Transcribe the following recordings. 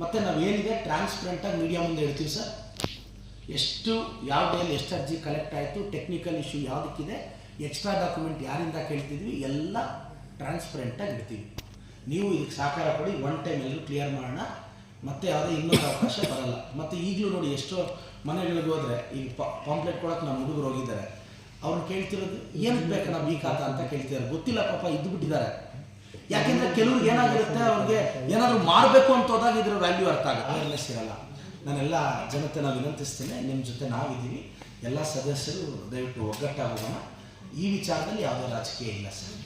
ಮತ್ತು ನಾವು ಏನಿದೆ? ಟ್ರಾನ್ಸ್ಪರೆಂಟಾಗಿ ಮೀಡಿಯಾ ಮುಂದೆ ಹೇಳ್ತೀವಿ ಸರ್. ಎಷ್ಟು, ಯಾವ ಡೇಲಿ ಎಷ್ಟು ಅರ್ಜಿ ಕಲೆಕ್ಟ್ ಆಯಿತು ಟೆಕ್ನಿಕಲ್ ಇಶ್ಯೂ ಯಾವುದಕ್ಕಿದೆ ಎಕ್ಸ್ಟ್ರಾ ಡಾಕ್ಯುಮೆಂಟ್ ಯಾರಿಂದ ಕೇಳ್ತಿದ್ವಿ, ಎಲ್ಲ ಟ್ರಾನ್ಸ್ಪರೆಂಟಾಗಿ ಇಡ್ತೀವಿ ನೀವು ಇದಕ್ಕೆ ಸಹಕಾರ ಕೊಡಿ ಒನ್ ಟೈಮ್ ಎಲ್ಲರೂ ಕ್ಲಿಯರ್ ಮಾಡೋಣ. ಮತ್ತೆ ಯಾವುದೇ ಇನ್ನೊಂದು ಅವಕಾಶ ಬರಲ್ಲ. ಮತ್ತು ಈಗಲೂ ನೋಡಿ ಎಷ್ಟೋ ಮನೆಗಳಿಗೆ ಹೋದರೆ ಈಗ ಪಾಂಪ್ಲೆಟ್ ಕೊಡೋಕೆ ನಮ್ಮ ಹುಡುಗರು ಹೋಗಿದ್ದಾರೆ. ಅವ್ರನ್ನ ಕೇಳ್ತಿರೋದು ಏನಕ್ಕೆ ಬೇಕಾ? ನಾವು ಈ ಖಾತಾ ಅಂತ ಕೇಳ್ತಿದ್ದಾರೆ. ಗೊತ್ತಿಲ್ಲ ಪಾಪ ಇದ್ದು ಬಿಟ್ಟಿದ್ದಾರೆ ಯಾಕೆಂದ್ರೆ ಕೆಲವ್ರಿಗೆ ಏನಾಗಿರುತ್ತೆ ಅವ್ರಿಗೆ ಏನಾದರೂ ಮಾಡಬೇಕು ಅಂತ ಹೋದಾಗ ಇದ್ರ ವ್ಯಾಲ್ಯೂ ಅರ್ಥ ಆಗಲ್ಲ ಅವೇರ್ನೆಸ್ ಇರಲ್ಲ ನಾನೆಲ್ಲ ಜನತೆ ನಾವು ವಿನಂತಿಸ್ತೇನೆ ನಿಮ್ಮ ಜೊತೆ ನಾವಿದ್ದೀವಿ. ಎಲ್ಲ ಸದಸ್ಯರು ದಯವಿಟ್ಟು ಒಗ್ಗಟ್ಟಾಗೋಣ ಈ ವಿಚಾರದಲ್ಲಿ ಯಾವುದೇ ರಾಜಕೀಯ ಇಲ್ಲ ಸರ್.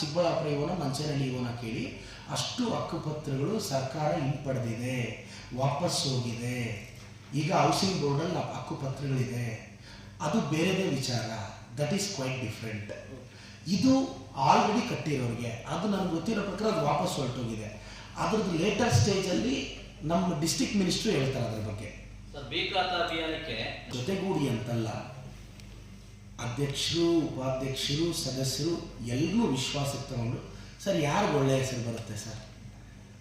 ಚಿಕ್ಕಬಳ್ಳಾಪುರ ಇವನ ಮಂಚೇನಹಳ್ಳಿ ಇವನ ಕೇಳಿ ಅಷ್ಟು ಹಕ್ಕುಪತ್ರಗಳು ಸರ್ಕಾರ ಹಿಂಪಡೆದಿದೆ ವಾಪಸ್ ಹೋಗಿದೆ. ಈಗ ಹೌಸಿಂಗ್ ಬೋರ್ಡಲ್ಲಿ ನಾವು ಹಕ್ಕುಪತ್ರಗಳಿದೆ. ಅದು ಬೇರೆದೇ ವಿಚಾರ. ದಟ್ ಈಸ್ ಕ್ವೈಟ್ ಡಿಫ್ರೆಂಟ್ ಇದು ಆಲ್ರೆಡಿ ಕಟ್ಟಿರೋರಿಗೆ. ಅದು ನನಗೆ ಗೊತ್ತಿರೋ ಪ್ರಕಾರ ಅದು ವಾಪಸ್ ಹೊರಟೋಗಿದೆ. ಅದ್ರದ್ದು ಲೇಟರ್ ಸ್ಟೇಜಲ್ಲಿ ನಮ್ಮ ಡಿಸ್ಟಿಕ್ ಮಿನಿಸ್ಟ್ರು ಹೇಳ್ತಾರೆ ಅದ್ರ ಬಗ್ಗೆ. ಜೊತೆಗೂಡಿ ಅಂತಲ್ಲ ಅಧ್ಯಕ್ಷರು ಉಪಾಧ್ಯಕ್ಷರು ಸದಸ್ಯರು ಎಲ್ಲರೂ ವಿಶ್ವಾಸಕ್ಕೆ ತಗೊಂಡು ಸರ್ ಯಾರಿಗೆ ಒಳ್ಳೆಯ ಹೆಸರು ಬರುತ್ತೆ ಸರ್?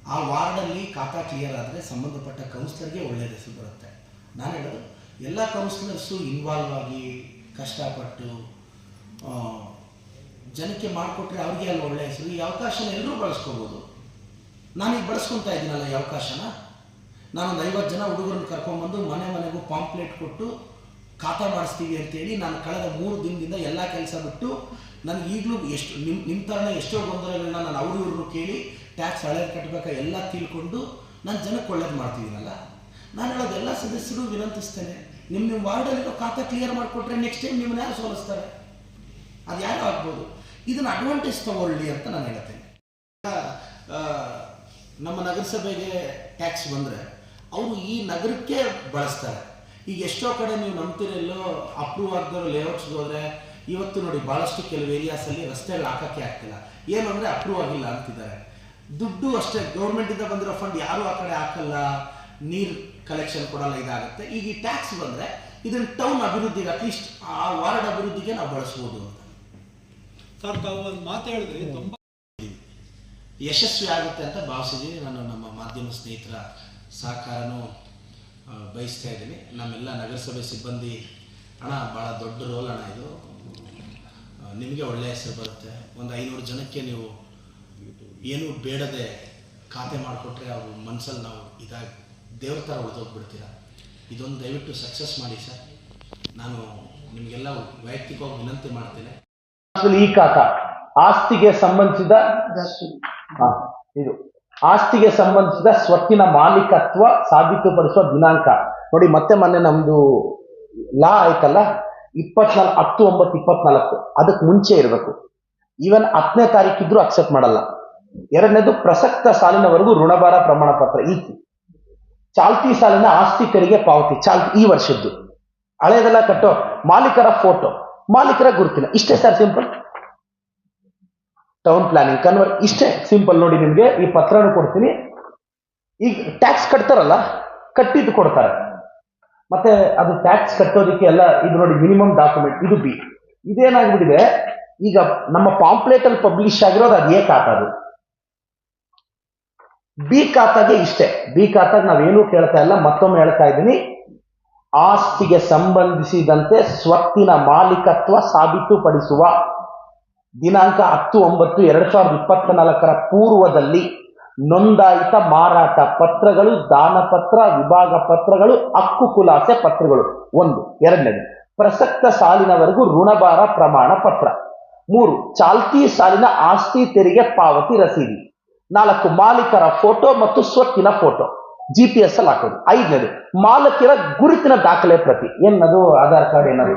ಆ ವಾರ್ಡಲ್ಲಿ ಖಾತಾ ಕ್ಲಿಯರ್ ಆದರೆ ಸಂಬಂಧಪಟ್ಟ ಕೌನ್ಸಿಲರ್ಗೆ ಒಳ್ಳೆಯ ಹೆಸರು ಬರುತ್ತೆ. ನಾನು ಹೇಳೋದು ಎಲ್ಲ ಕೌನ್ಸಿಲರ್ಸು ಇನ್ವಾಲ್ವ್ ಆಗಿ ಕಷ್ಟಪಟ್ಟು ಜನಕ್ಕೆ ಮಾಡಿಕೊಟ್ರೆ ಅವ್ರಿಗೆ ಅಲ್ಲಿ ಒಳ್ಳೆಯ ಹೆಸರು, ಈ ಅವಕಾಶನ ಎಲ್ಲರೂ ಬಳಸ್ಕೋಬೋದು. ನಾನೀಗ ಬಳಸ್ಕೊತಾ ಇದ್ದೀನಲ್ಲ ಈ ಅವಕಾಶನ? ನಾನೊಂದು ಐವತ್ತು ಜನ ಹುಡುಗರನ್ನ ಕರ್ಕೊಂಬಂದು ಮನೆ ಮನೆಗೂ ಪಾಂಪ್ಲೆಟ್ ಕೊಟ್ಟು ಖಾತಾ ಮಾಡಿಸ್ತೀವಿ ಅಂತೇಳಿ ನಾನು ಕಳೆದ ಮೂರು ದಿನದಿಂದ ಎಲ್ಲ ಕೆಲಸ ಬಿಟ್ಟು ನನಗೆ ಈಗಲೂ ಎಷ್ಟು ನಿಮ್ಮ ನಿಮ್ಮ ಥರನೇ ಎಷ್ಟೋ ಗೊಂದಲಗಳನ್ನ ನಾನು ಅವ್ರ ಇವ್ರನ್ನು ಕೇಳಿ ಟ್ಯಾಕ್ಸ್ ಹಳೆ ಕಟ್ಟಬೇಕಾ ಎಲ್ಲ ತಿಳ್ಕೊಂಡು ನಾನು ಜನಕ್ಕೆ ಒಳ್ಳೇದು ಮಾಡ್ತಿದ್ದೀನಲ್ಲ? ನಾನು ಹೇಳೋದು ಎಲ್ಲ ಸದಸ್ಯರು ವಿನಂತಿಸ್ತೇನೆ. ನಿಮ್ಮ ನಿಮ್ಮ ವಾರ್ಡಲ್ಲಿರೋ ಖಾತಾ ಕ್ಲಿಯರ್ ಮಾಡಿಕೊಟ್ರೆ ನೆಕ್ಸ್ಟ್ ಟೈಮ್ ನಿಮ್ಮನ್ನ ಯಾರು ಸೋಲಿಸ್ತಾರೆ? ಅದು ಯಾರು ಆಗ್ಬೋದು? ಇದನ್ನು ಅಡ್ವಾಂಟೇಜ್ ತಗೊಳ್ಳಿ ಅಂತ ನಾನು ಹೇಳ್ತೇನೆ. ನಮ್ಮ ನಗರಸಭೆಗೆ ಟ್ಯಾಕ್ಸ್ ಬಂದರೆ ಅವರು ಈ ನಗರಕ್ಕೆ ಬಳಸ್ತಾರೆ. ಈಗ ಎಷ್ಟೋ ಕಡೆ ನೀವು ನಂಬ್ತಿರಲ್ಲೋ ಅಪ್ರೂವ್ ಆಗದವ್ರು ಲೇಔಟ್ಸ್ಗೆ ಹೋದರೆ ಇವತ್ತು ನೋಡಿ ಭಾಳಷ್ಟು ಕೆಲವು ಏರಿಯಾಸಲ್ಲಿ ರಸ್ತೆಗಳು ಹಾಕೋಕ್ಕೆ ಆಗ್ತಿಲ್ಲ. ಏನು ಅಂದರೆ ಅಪ್ರೂವ್ ಆಗಿಲ್ಲ ಅಂತಿದ್ದಾರೆ. ದುಡ್ಡು ಅಷ್ಟೇ ಗೌರ್ಮೆಂಟಿಂದ ಬಂದಿರೋ ಫಂಡ್ ಯಾರೂ ಆ ಕಡೆ ಹಾಕಲ್ಲ. ನೀರು ಕಲೆಕ್ಷನ್ ಕೊಡಲ್ಲ, ಇದಾಗುತ್ತೆ. ಈಗ ಈ ಟ್ಯಾಕ್ಸ್ ಬಂದರೆ ಇದನ್ನು ಟೌನ್ ಅಭಿವೃದ್ಧಿಗೆ ಅಟ್ಲೀಸ್ಟ್ ಆ ವಾರ್ಡ್ ಅಭಿವೃದ್ಧಿಗೆ ನಾವು ಬಳಸ್ಬೋದು ಅಂತ. ಸರ್, ತಾವು ಒಂದು ಮಾತು ಹೇಳಿದ್ರೆ, ತುಂಬಾ ಯಶಸ್ವಿ ಆಗುತ್ತೆ ಅಂತ ಭಾವಿಸಿದ್ದೀನಿ ನಾನು ನಮ್ಮ ಮಾಧ್ಯಮ ಸ್ನೇಹಿತರ ಸಹಕಾರನೂ ಬಯಸ್ತಾ ಇದ್ದೀನಿ. ನಮ್ಮೆಲ್ಲ ನಗರಸಭೆ ಸಿಬ್ಬಂದಿ ಹಣ ಭಾಳ ದೊಡ್ಡ ರೋಲ್ ಹಣ ಇದು. ನಿಮಗೆ ಒಳ್ಳೆಯ ಹೆಸರು ಬರುತ್ತೆ. ಒಂದು ಐನೂರು ಜನಕ್ಕೆ ನೀವು ಏನೂ ಬೇಡದೆ ಖಾತೆ ಮಾಡಿಕೊಟ್ರೆ ಅವ್ರ ಮನಸ್ಸಲ್ಲಿ ನಾವು ಇದಾಗಿ, ದೇವ್ರ ಥರ ಉಳಿದೋಗ್ಬಿಡ್ತೀರ? ಇದೊಂದು ದಯವಿಟ್ಟು ಸಕ್ಸಸ್ ಮಾಡಿ ಸರ್. ನಾನು ನಿಮಗೆಲ್ಲ ವೈಯಕ್ತಿಕವಾಗಿ ವಿನಂತಿ ಮಾಡ್ತೇನೆ. ಈ ಕಾಕ. ಆಸ್ತಿಗೆ ಸಂಬಂಧಿಸಿದ ಇದು. ಆಸ್ತಿಗೆ ಸಂಬಂಧಿಸಿದ ಸ್ವತ್ತಿನ ಮಾಲೀಕತ್ವ ಸಾಬೀತುಪಡಿಸುವ ದಿನಾಂಕ. ನೋಡಿ, ಮತ್ತೆ ಮೊನ್ನೆ ನಮ್ದು ಲಾ ಆಯ್ತಲ್ಲ? ಇಪ್ಪತ್ನಾಲ್ಕು ಹತ್ತು ಒಂಬತ್ತು ಇಪ್ಪತ್ನಾಲ್ಕು. ಅದಕ್ಕೆ ಮುಂಚೆ ಇರಬೇಕು. ಈವನ್ ಹತ್ತನೇ ತಾರೀಕಿದ್ರು ಅಕ್ಸೆಪ್ಟ್ ಮಾಡಲ್ಲ. ಎರಡನೇದು, ಪ್ರಸಕ್ತ ಸಾಲಿನವರೆಗೂ ಋಣಭಾರ ಪ್ರಮಾಣ ಪತ್ರ ಈತಿ ಚಾಲ್ತಿ ಸಾಲಿನ ಆಸ್ತಿ ತೆರಿಗೆ ಪಾವತಿ, ಚಾಲ್ತಿ ಈ ವರ್ಷದ್ದು. ಹಳೆಯದೆಲ್ಲ ಕಟ್ಟೋ ಮಾಲೀಕರ ಫೋಟೋ ಮಾಲೀಕರ ಗುರುತಿನ. ಇಷ್ಟೇ sir simple town planning conversion ಇಷ್ಟೇ ಸಿಂಪಲ್ ನೋಡಿ ನಿಮಗೆ. ಈ ಪತ್ರನೂ ಕೊಡ್ತೀನಿ. ಈಗ ಟ್ಯಾಕ್ಸ್ ಕಟ್ತಾರಲ್ಲ, ಕಟ್ಟಿದ್ದು ಕೊಡ್ತಾರೆ. ಮತ್ತೆ ಅದು ಟ್ಯಾಕ್ಸ್ ಕಟ್ಟೋದಕ್ಕೆ ಎಲ್ಲ ಇದು ನೋಡಿ ಮಿನಿಮಮ್ ಡಾಕ್ಯುಮೆಂಟ್ ಇದು ಬಿ ಇದೇನಾಗ್ಬಿಟ್ಟಿದೆ, ಈಗ ನಮ್ಮ ಪಾಂಪ್ಲೇಟ್ ಅಲ್ಲಿ ಪಬ್ಲಿಷ್ ಆಗಿರೋದು ಅದೇ ಏ ಖಾತಾದು ಬಿ ಖಾತಾಗೆ ಇಷ್ಟೇ. ಬಿ ಖಾತಾಗ ನಾವೇನು ಕೇಳ್ತಾ ಇಲ್ಲ, ಮತ್ತೊಮ್ಮೆ ಹೇಳ್ತಾ ಇದ್ದೀನಿ. ಆಸ್ತಿಗೆ ಸಂಬಂಧಿಸಿದಂತೆ ಸ್ವತ್ತಿನ ಮಾಲೀಕತ್ವ ಸಾಬೀತುಪಡಿಸುವ. ದಿನಾಂಕ ಹತ್ತು ಒಂಬತ್ತು ಎರಡು ಸಾವಿರದ ಇಪ್ಪತ್ತ ನಾಲ್ಕರ ಪೂರ್ವದಲ್ಲಿ ನೋಂದಾಯಿತ ಮಾರಾಟ ಪತ್ರಗಳು, ದಾನಪತ್ರ, ವಿಭಾಗ ಪತ್ರಗಳು, ಹಕ್ಕು ಕುಲಾಸೆ ಪತ್ರಗಳು. ಒಂದು, ಎರಡನೇದು, ಪ್ರಸಕ್ತ ಸಾಲಿನವರೆಗೂ ಋಣಭಾರ ಪ್ರಮಾಣ ಪತ್ರ. ಮೂರು, ಚಾಲ್ತಿ ಸಾಲಿನ ಆಸ್ತಿ ತೆರಿಗೆ ಪಾವತಿ ರಸೀದಿ. ನಾಲ್ಕು, ಮಾಲೀಕರ ಫೋಟೋ ಮತ್ತು ಸ್ವತ್ತಿನ ಫೋಟೋ. ಜಿ ಪಿ ಎಸ್ ಅಲ್ಲಿ ಹಾಕೋದು. ಐದನೇದು ಮಾಲಕಿರ ಗುರುತಿನ ದಾಖಲೆ ಪ್ರತಿ. ಏನದು? ಆಧಾರ್ ಕಾರ್ಡ್ ಏನಾದ್ರು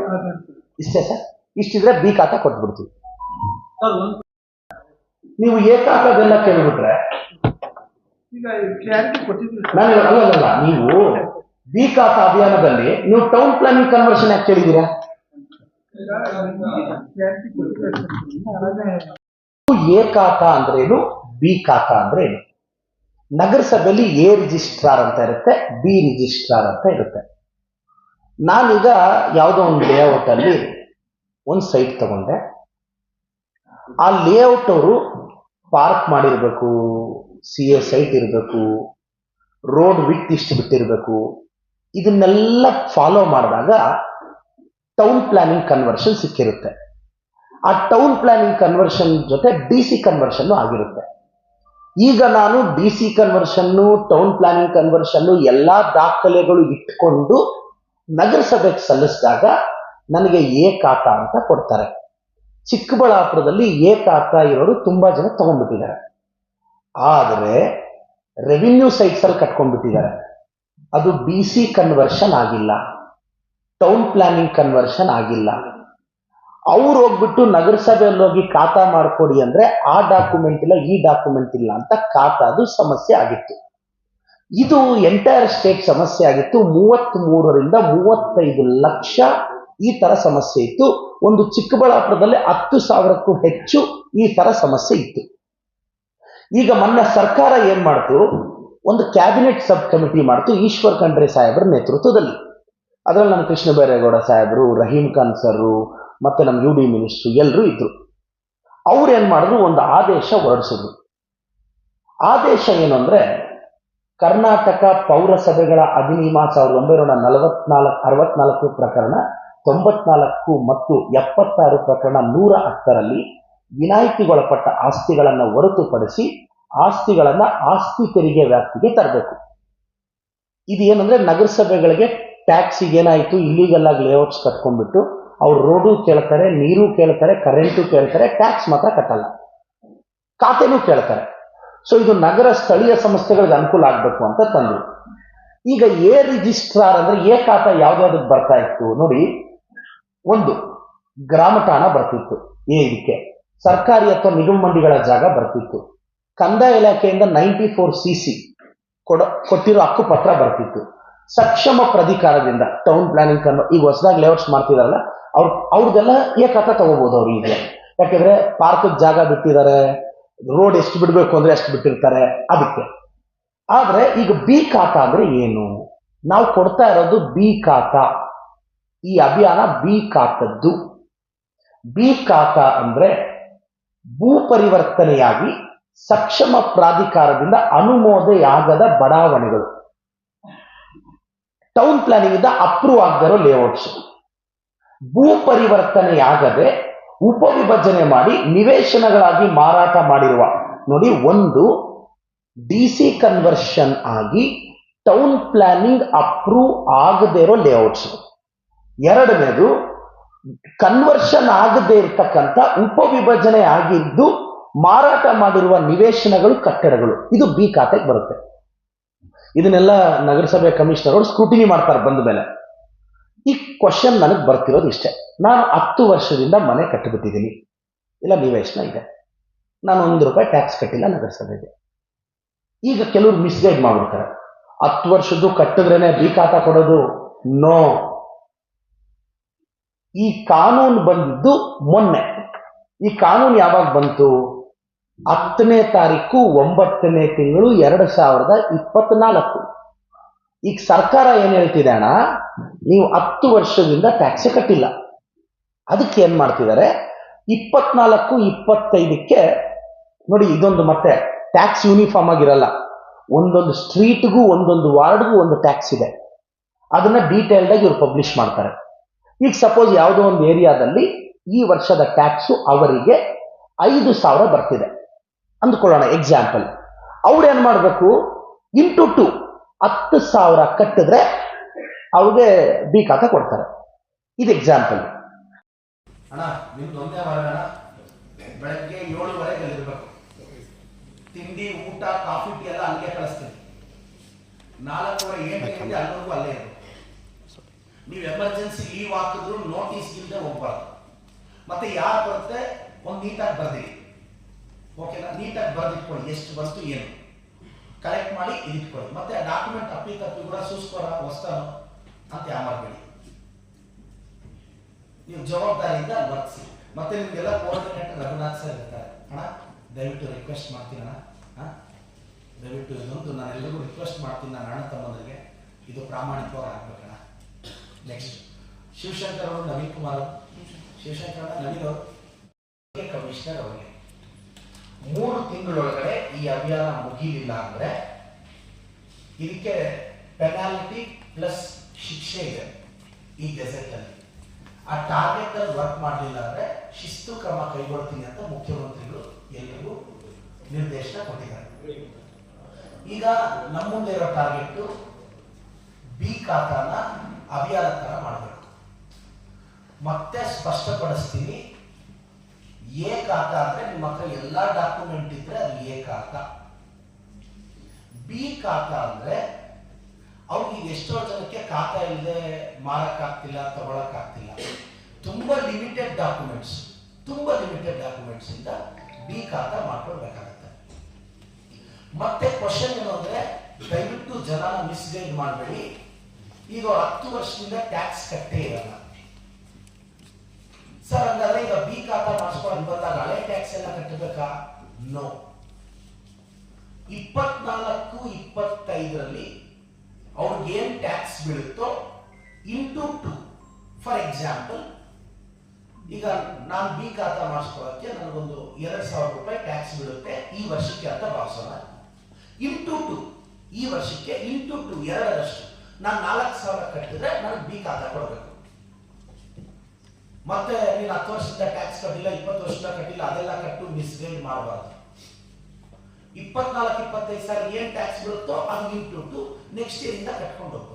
ಇಷ್ಟೇ ಸರ್. ಇಷ್ಟಿದ್ರೆ ಬಿ ಖಾತಾ ಕೊಟ್ಬಿಡ್ತೀವಿ. ನೀವು ಎ ಖಾತಾದೆಲ್ಲ ಕೇಳಿಬಿಟ್ರೆ ನಾನು ಅಲ್ಲಲ್ಲ ನೀವು ಬಿ ಖಾತಾ ಅಭಿಯಾನದಲ್ಲಿ ನೀವು ಟೌನ್ ಪ್ಲಾನಿಂಗ್ ಕನ್ವರ್ಷನ್ ಯಾಕೆ ಕೇಳಿದ್ದೀರಾ? ಏಕಾತ ಕೊಟ್ಟಿದ್ದೀವಿ ಎ ಖಾತಾ ಅಂದ್ರೇನು ಬಿ ಖಾತಾ ಅಂದ್ರೆ ಏನು? ನಗರಸಭೆಯಲ್ಲಿ ಎ ರಿಜಿಸ್ಟ್ರಾರ್ ಅಂತ ಇರುತ್ತೆ, ಬಿ ರಿಜಿಸ್ಟ್ರಾರ್ ಅಂತ ಇರುತ್ತೆ. ನಾನೀಗ ಯಾವುದೋ ಒಂದು ಲೇಔಟ್ ಅಲ್ಲಿ ಒಂದು ಸೈಟ್ ತಗೊಂಡೆ. ಆ ಲೇಔಟ್ ಅವರು ಪಾರ್ಕ್ ಮಾಡಿರಬೇಕು ಸಿ ಎ ಸೈಟ್ ಇರಬೇಕು, ರೋಡ್ ವಿಟ್ ಇಷ್ಟು ಬಿಟ್ಟಿರಬೇಕು, ಇದನ್ನೆಲ್ಲ ಫಾಲೋ ಮಾಡಿದಾಗ ಟೌನ್ ಪ್ಲಾನಿಂಗ್ ಕನ್ವರ್ಷನ್ ಸಿಕ್ಕಿರುತ್ತೆ. ಆ ಟೌನ್ ಪ್ಲಾನಿಂಗ್ ಕನ್ವರ್ಷನ್ ಜೊತೆ ಡಿ ಸಿ ಕನ್ವರ್ಷನ್ ಆಗಿರುತ್ತೆ. ಈಗ ನಾನು ಡಿ ಸಿ ಕನ್ವರ್ಷನ್ನು ಟೌನ್ ಪ್ಲಾನಿಂಗ್ ಕನ್ವರ್ಷನ್ನು ಎಲ್ಲ ದಾಖಲೆಗಳು ಇಟ್ಕೊಂಡು ನಗರಸಭೆಗೆ ಸಲ್ಲಿಸಿದಾಗ ನನಗೆ ಏಕಾತ ಅಂತ ಕೊಡ್ತಾರೆ. ಚಿಕ್ಕಬಳ್ಳಾಪುರದಲ್ಲಿ ಖಾತಾ ಇರೋರು ತುಂಬ ಜನ ತಗೊಂಡ್ಬಿಟ್ಟಿದ್ದಾರೆ. ಆದರೆ ರೆವಿನ್ಯೂ ಸೈಟ್ಸ್ ಅಲ್ಲಿ ಕಟ್ಕೊಂಡ್ಬಿಟ್ಟಿದ್ದಾರೆ. ಅದು ಡಿ ಸಿ ಕನ್ವರ್ಷನ್ ಆಗಿಲ್ಲ. ಟೌನ್ ಪ್ಲಾನಿಂಗ್ ಕನ್ವರ್ಷನ್ ಆಗಿಲ್ಲ. ಅವ್ರು ಹೋಗ್ಬಿಟ್ಟು ನಗರಸಭೆಯಲ್ಲಿ ಹೋಗಿ ಖಾತಾ ಮಾಡ್ಕೊಡಿ ಅಂದ್ರೆ ಆ ಡಾಕ್ಯುಮೆಂಟ್ ಇಲ್ಲ, ಈ ಡಾಕ್ಯುಮೆಂಟ್ ಇಲ್ಲ ಅಂತ ಖಾತಾದು ಸಮಸ್ಯೆ ಆಗಿತ್ತು. ಇದು ಎಂಟೈರ್ ಸ್ಟೇಟ್ ಸಮಸ್ಯೆ ಆಗಿತ್ತು. ಮೂವತ್ತ್ ಮೂರರಿಂದ ಮೂವತ್ತೈದು ಲಕ್ಷ ಈ ತರ ಸಮಸ್ಯೆ ಇತ್ತು. ಒಂದು ಚಿಕ್ಕಬಳ್ಳಾಪುರದಲ್ಲಿ ಹತ್ತು ಸಾವಿರಕ್ಕೂ ಹೆಚ್ಚು ಈ ತರ ಸಮಸ್ಯೆ ಇತ್ತು. ಈಗ ಮೊನ್ನೆ ಸರ್ಕಾರ ಏನ್ ಮಾಡ್ತು? ಒಂದು ಕ್ಯಾಬಿನೆಟ್ ಸಬ್ ಕಮಿಟಿ ಮಾಡ್ತು ಈಶ್ವರ್ ಖಂಡ್ರೆ ಸಾಹೇಬರ ನೇತೃತ್ವದಲ್ಲಿ. ಅದರಲ್ಲಿ ನಮ್ಮ ಕೃಷ್ಣ ಬೈರೇಗೌಡ ಸಾಹೇಬರು, ರಹೀಂ ಖಾನ್ ಸರ್ ಮತ್ತೆ ನಮ್ಮ ಯು ಡಿ ಮಿನಿಸ್ಟ್ರು ಎಲ್ಲರೂ ಇದ್ದರು ಅವ್ರು ಏನ್ ಮಾಡಿದ್ರು? ಒಂದು ಆದೇಶ ಹೊರಡಿಸಿದ್ರು. ಆದೇಶ ಏನು ಅಂದ್ರೆ, ಕರ್ನಾಟಕ ಪೌರಸಭೆಗಳ ಅಧಿನಿಯಮ ಸಾವಿರದ ಒಂಬೈನೂರ ನಲವತ್ನಾಲ್ಕು, ಅರವತ್ನಾಲ್ಕು ಪ್ರಕರಣ, ತೊಂಬತ್ನಾಲ್ಕು ಮತ್ತು ಎಪ್ಪತ್ತಾರು ಪ್ರಕರಣ ನೂರ ಹತ್ತರಲ್ಲಿ ವಿನಾಯಿತಿಗೊಳಪಟ್ಟ ಆಸ್ತಿಗಳನ್ನು ಹೊರತುಪಡಿಸಿ ಆಸ್ತಿಗಳನ್ನ ಆಸ್ತಿ ತೆರಿಗೆ ವ್ಯಾಪ್ತಿಗೆ ತರಬೇಕು. ಇದು ಏನಂದ್ರೆ ನಗರಸಭೆಗಳಿಗೆ ಟ್ಯಾಕ್ಸಿಗೆ ಏನಾಯಿತು? ಇಲ್ಲಿಗೆಲ್ಲ ಲೇಔಟ್ಸ್ ಕಟ್ಕೊಂಡ್ಬಿಟ್ಟು ಅವ್ರು ರೋಡು ಕೇಳ್ತಾರೆ, ನೀರು ಕೇಳ್ತಾರೆ ಕರೆಂಟು ಕೇಳ್ತಾರೆ ಟ್ಯಾಕ್ಸ್ ಮಾತ್ರ ಕಟ್ಟಲ್ಲ. ಖಾತೆನೂ ಕೇಳ್ತಾರೆ. ಸೊ ಇದು ನಗರ ಸ್ಥಳೀಯ ಸಂಸ್ಥೆಗಳಿಗೆ ಅನುಕೂಲ ಆಗಬೇಕು ಅಂತ ತಂದರು. ಈಗ ಎ ರಿಜಿಸ್ಟ್ರಾರ್ ಅಂದ್ರೆ ಎ ಖಾತಾ ಯಾವ್ದಾವ್ದಕ್ಕೆ ಬರ್ತಾ ಇತ್ತು ನೋಡಿ, ಒಂದು, ಗ್ರಾಮ ಠಾಣ ಬರ್ತಿತ್ತು ಎ ಇದಕ್ಕೆ. ಸರ್ಕಾರಿ ಅಥವಾ ನಿಗಮ ಮಂಡಿಗಳ ಜಾಗ ಬರ್ತಿತ್ತು. ಕಂದಾಯ ಇಲಾಖೆಯಿಂದ ನೈಂಟಿ ಫೋರ್ ಸಿ ಸಿ ಕೊಡ, ಕೊಟ್ಟಿರೋ ಹಕ್ಕುಪತ್ರ ಬರ್ತಿತ್ತು. ಸಕ್ಷಮ ಪ್ರಾಧಿಕಾರದಿಂದ ಟೌನ್ ಪ್ಲಾನಿಂಗ್ ಈಗ ಹೊಸದಾಗಿ ಲೇಔಟ್ಸ್ ಮಾಡ್ತಿದಾರಲ್ಲ ಅವ್ರ ಅವ್ರದ್ದೆಲ್ಲ ಏಕಾತ ತಗೋಬಹುದು ಅವ್ರು ಈಗ ಯಾಕಂದ್ರೆ ಪಾರ್ಕ್ ಜಾಗ ಬಿಟ್ಟಿದ್ದಾರೆ ರೋಡ್ ಎಷ್ಟು ಬಿಡಬೇಕು ಅಂದ್ರೆ ಎಷ್ಟು ಬಿಟ್ಟಿರ್ತಾರೆ, ಅದಕ್ಕೆ. ಆದ್ರೆ ಈಗ ಬಿ ಖಾತ ಅಂದ್ರೆ ಏನು? ನಾವು ಕೊಡ್ತಾ ಇರೋದು ಬಿ ಖಾತ ಈ ಅಭಿಯಾನ ಬಿ ಖಾತದ್ದು ಬಿ ಖಾತ ಅಂದ್ರೆ ಭೂ ಪರಿವರ್ತನೆಯಾಗಿ ಸಕ್ಷಮ ಪ್ರಾಧಿಕಾರದಿಂದ ಅನುಮೋದೆಯಾಗದ ಬಡಾವಣೆಗಳು. ಟೌನ್ ಪ್ಲಾನಿಂಗ್ ಇಂದ ಅಪ್ರೂವ್ ಆಗದಿರೋ ಲೇಔಟ್ಸ್. ಭೂ ಪರಿವರ್ತನೆಯಾಗದೆ ಉಪವಿಭಜನೆ ಮಾಡಿ ನಿವೇಶನಗಳಾಗಿ ಮಾರಾಟ ಮಾಡಿರುವ. ನೋಡಿ, ಒಂದು ಡಿ ಸಿ ಕನ್ವರ್ಷನ್ ಆಗಿ ಟೌನ್ ಪ್ಲಾನಿಂಗ್ ಅಪ್ರೂವ್ ಆಗದೇ ಇರೋ ಲೇಔಟ್ಸ್ ಎರಡನೇದು ಕನ್ವರ್ಷನ್ ಆಗದೇ ಇರತಕ್ಕಂಥ ಉಪವಿಭಜನೆ ಆಗಿದ್ದು ಮಾರಾಟ ಮಾಡಿರುವ ನಿವೇಶನಗಳು, ಕಟ್ಟಡಗಳು. ಇದು ಬಿ ಖಾತೆಗೆ ಬರುತ್ತೆ. ಇದನ್ನೆಲ್ಲ ನಗರಸಭೆ ಕಮಿಷನರ್ ಅವರು ಸ್ಕ್ರೂಟಿನಿ ಮಾಡ್ತಾರೆ ಬಂದ ಮೇಲೆ. ಈ ಕ್ವಶನ್ ನನಗೆ ಬರ್ತಿರೋದು ಇಷ್ಟೇ. ನಾನು ಹತ್ತು ವರ್ಷದಿಂದ ಮನೆ ಕಟ್ಟಿಬಿಟ್ಟಿದ್ದೀನಿ. ಇಲ್ಲ ನಿವೇಶನ ಇದೆ? ನಾನು ಒಂದು ರೂಪಾಯಿ ಟ್ಯಾಕ್ಸ್ ಕಟ್ಟಿಲ್ಲ, ನಗರಸಭೆಗೆ. ಈಗ ಕೆಲವರು ಮಿಸ್ಗೈಡ್ ಮಾಡ್ಬಿಡ್ತಾರೆ. ಹತ್ತು ವರ್ಷದ್ದು ಕಟ್ಟಿದ್ರೇನೆ ಬಿ ಖಾತಾ ಕೊಡೋದು? ನೋ ಈ ಕಾನೂನು ಬಂದಿದ್ದು ಮೊನ್ನೆ, ಈ ಕಾನೂನು ಯಾವಾಗ ಬಂತು? ಹತ್ತನೇ ತಾರೀಕು, ಒಂಬತ್ತನೇ ತಿಂಗಳು, ಎರಡು ಸಾವಿರದ ಇಪ್ಪತ್ನಾಲ್ಕು. ಈಗ ಸರ್ಕಾರ ಏನ್ ಹೇಳ್ತಿದೆ ಅಣ್ಣ? ನೀವು ಹತ್ತು ವರ್ಷದಿಂದ ಟ್ಯಾಕ್ಸ್ ಕಟ್ಟಿಲ್ಲ. ಅದಕ್ಕೆ ಏನ್ ಮಾಡ್ತಿದ್ದಾರೆ? ಇಪ್ಪತ್ನಾಲ್ಕು, ಇಪ್ಪತ್ತೈದಕ್ಕೆ ನೋಡಿ ಇದೊಂದು ಮತ್ತೆ ಟ್ಯಾಕ್ಸ್ ಯೂನಿಫಾರ್ಮ್ ಆಗಿರಲ್ಲ. ಒಂದೊಂದು ಸ್ಟ್ರೀಟ್ಗೂ ಒಂದೊಂದು ವಾರ್ಡ್ಗೂ ಒಂದು ಟ್ಯಾಕ್ಸ್ ಇದೆ. ಅದನ್ನ ಡೀಟೇಲ್ಡ್ ಆಗಿ ಇವ್ರು ಪಬ್ಲಿಷ್ ಮಾಡ್ತಾರೆ. ಈಗ ಸಪೋಸ್ ಯಾವುದೋ ಒಂದು ಏರಿಯಾದಲ್ಲಿ ಈ ವರ್ಷದ ಟ್ಯಾಕ್ಸು ಅವರಿಗೆ ಐದು ಸಾವಿರ ಬರ್ತಿದೆ. ಅಂದ್ಕೊಳ್ಳೋಣ ಎಕ್ಸಾಂಪಲ್ ಅವ್ರು ಏನ್ ಮಾಡಬೇಕು? Into two. ಹತ್ತು ಸಾವಿರ ಕಟ್ಟಿದ್ರೆ ಅವ್ರಿಗೆ ಬಿ ಖಾತೆ ಕೊಡ್ತಾರೆ. ಇದು ಎಕ್ಸಾಂಪಲ್ ಅಣ್ಣ, ನಿಮ್ದು ಒಂದೇ ಮಾಡೋಣ ಬೆಳಗ್ಗೆ ಏಳುವರೆಗೆ ಅಲ್ಲಿರ್ಬೇಕು ತಿಂಡಿ, ಊಟ, ಕಾಫಿ, ಟೀ ಎಲ್ಲ ಅಲ್ಲಿಗೆ ಕಳಿಸ್ತೀನಿ. ನಾಲ್ಕೂವರೆ ಗಂಟೆ ಅಲ್ಲಿವರೆಗೂ ಅಲ್ಲೇ ಇರು. ನೀವು ಎಮರ್ಜೆನ್ಸಿ ಲೀವ್ ಹಾಕಿದ್ರು ನೋಟಿಸ್ ಇಲ್ಲದೆ ಹೋಗ್ಬಾರ್ದು. ಮತ್ತೆ ಯಾರು ಬರುತ್ತೆ? ಒಂದು ನೀಟಾಗಿ ಬರ್ದಿರಿ. ಓಕೆನಾ ನೀಟಾಗಿ ಬರ್ದಿಟ್ಕೊಳ್ಳಿ. ಎಷ್ಟು ಬಂತು ಏನು? ಕಲೆಕ್ಟ್ ಮಾಡಿ ಇದಿಟ್ಕೊಳ್ಳಿ ಮತ್ತೆ ಡಾಕ್ಯುಮೆಂಟ್ ಅಪ್ಪಿ ತಪ್ಪಿ ಕೂಡ ಸೂಸ್ಕೋರ ಹೊಸ್ತಾನು ಅಂತ ಯಾಮಾರ್ಬೇಡಿ ನೀವು ಜವಾಬ್ದಾರಿಯಿಂದ ವರ್ತಿಸಿ ಮತ್ತೆ ನಿಮ್ಗೆಲ್ಲ ಕೋಆರ್ಡಿನೇಟರ್ ರಘುನಾಥ್ ಸರ್ ಇರ್ತಾರೆ. ಅಣ್ಣ, ದಯವಿಟ್ಟು ರಿಕ್ವೆಸ್ಟ್ ಮಾಡ್ತೀನಿ ಅಣ್ಣ? ದಯವಿಟ್ಟು ಇದೊಂದು ನಾನು ಎಲ್ಲರಿಗೂ ರಿಕ್ವೆಸ್ಟ್ ಮಾಡ್ತೀನಿ ನಾನು ಅಣ್ಣ ತಮ್ಮನಿಗೆ ಇದು ಪ್ರಾಮಾಣಿಕವಾಗಿ ಆಗ್ಬೇಕಣ್ಣ. ನೆಕ್ಸ್ಟ್ ಶಿವಶಂಕರ್ ಅವರು, ನವೀನ್ ಕುಮಾರ್ ಶಿವಶಂಕರ್ ಅಣ್ಣ, ನವೀನ್ ಅವರು. ಕಮಿಷನರ್ ಅವರಿಗೆ. ಮೂರು ತಿಂಗಳೊಳಗಡೆ ಈ ಅಭಿಯಾನ ಮುಗಿಲಿಲ್ಲ ಅಂದ್ರೆ ಇದಕ್ಕೆ ಪೆನಾಲ್ಟಿ ಪ್ಲಸ್ ಶಿಕ್ಷೆ ಇದೆ ಈ ಗೆಜೆಟ್ ಅಲ್ಲಿ. ಆ ಟಾರ್ಗೆಟ್ ಅಲ್ಲಿ ವರ್ಕ್ ಮಾಡಲಿಲ್ಲ ಅಂದ್ರೆ ಶಿಸ್ತು ಕ್ರಮ ಕೈಗೊಳ್ತೀನಿ ಅಂತ ಮುಖ್ಯಮಂತ್ರಿಗಳು ಎಲ್ಲರಿಗೂ ನಿರ್ದೇಶನ ಕೊಟ್ಟಿದ್ದಾರೆ. ಈಗ ನಮ್ಮ ಮುಂದೆ ಇರೋ ಟಾರ್ಗೆಟ್ ಬಿ ಖಾತಾನ ಅಭಿಯಾನ ತರ ಮಾಡಬೇಕು. ಮತ್ತೆ ಸ್ಪಷ್ಟಪಡಿಸ್ತೀನಿ ಖಾತಾ ಅಂದ್ರೆ ನಿಮ್ಮ ಹತ್ರ ಎಲ್ಲಾ ಡಾಕ್ಯುಮೆಂಟ್ ಇದ್ರೆ ಅದು ಖಾತಾ ಬಿ ಖಾತ ಅಂದ್ರೆ ಅವ್ರಿಗೆ ಎಷ್ಟೋ ಜನಕ್ಕೆ ಖಾತಾ ಇಲ್ಲದೆ ಮಾರಕ್ಕಾಗ್ತಿಲ್ಲ, ತಗೊಳಕ್ಕಾಗ್ತಿಲ್ಲ. ತುಂಬಾ ಲಿಮಿಟೆಡ್ ಡಾಕ್ಯುಮೆಂಟ್ಸ್ ತುಂಬಾ ಲಿಮಿಟೆಡ್ ಡಾಕ್ಯುಮೆಂಟ್ಸ್ ಇಂದ ಬಿ ಖಾತಾ ಮಾಡ್ಕೊಳ್ಬೇಕಾಗತ್ತೆ. ಮತ್ತೆ ಕ್ವಶನ್ ಏನು ಅಂದ್ರೆ, ದಯವಿಟ್ಟು ಜನ ಮಿಸ್ಗೈಡ್ ಮಾಡಬೇಡಿ. ಈಗ ಹತ್ತು ವರ್ಷದಿಂದ ಟ್ಯಾಕ್ಸ್ ಕಟ್ಟೇ ಇರಲ್ಲ. ಸರ್ ಹಂಗಾದ್ರೆ ಈಗ ಬಿ ಖಾತಾ ಮಾಡಿಸ್ಕೊಂಡು ಬಂದಾಗ ಹಳೆ ಟ್ಯಾಕ್ಸ್ ಎಲ್ಲ ಕಟ್ಟಬೇಕಾ? ನೋ ಇಪ್ಪತ್ನಾಲ್ಕು, ಇಪ್ಪತ್ತೈದರಲ್ಲಿ ಅವ್ರಿಗೆ ಏನ್ ಟ್ಯಾಕ್ಸ್ ಬೀಳುತ್ತೋ ಇಂಟು ಟು ಫಾರ್ ಎಕ್ಸಾಂಪಲ್ ಈಗ ನಾನು ಬಿ ಖಾತಾ ಮಾಡಿಸ್ಕೊಳ್ಳೋಕ್ಕೆ ನನಗೊಂದು ಎರಡು ಸಾವಿರ ರೂಪಾಯಿ ಟ್ಯಾಕ್ಸ್ ಬೀಳುತ್ತೆ ಈ ವರ್ಷಕ್ಕೆ ಅಂತ ಭಾವಿಸೋಣ. ಇಂಟು ಟು ಈ ವರ್ಷಕ್ಕೆ ಇಂಟು ಟು ಎರಡರಷ್ಟು. ನಾನು ನಾಲ್ಕು ಸಾವಿರ ಕಟ್ಟಿದ್ರೆ ನನಗೆ ಬಿ ಖಾತಾ ಕೊಡಬೇಕು. ಮತ್ತೆ ನೀನು ಹತ್ತು ವರ್ಷದ ಟ್ಯಾಕ್ಸ್ ಕಟ್ಟಿಲ್ಲ, ಇಪ್ಪತ್ತು ವರ್ಷದ ಕಟ್ಟಿಲ್ಲ, ಅದೆಲ್ಲ ಕಟ್ಟು ಮಿಸ್ಗೈಡ್ ಮಾಡಬಾರ್ದು. ಇಪ್ಪತ್ನಾಲ್ಕು, ಇಪ್ಪತ್ತೈದು ಸಾವಿರ ಏನ್ ಟ್ಯಾಕ್ಸ್ ಬರುತ್ತೋ ಅದು ಇಂಟು ನೆಕ್ಸ್ಟ್ ಇಯರ್ ಇಂದ ಕಟ್ಕೊಂಡು ಹೋಗ್ಬೇಕು.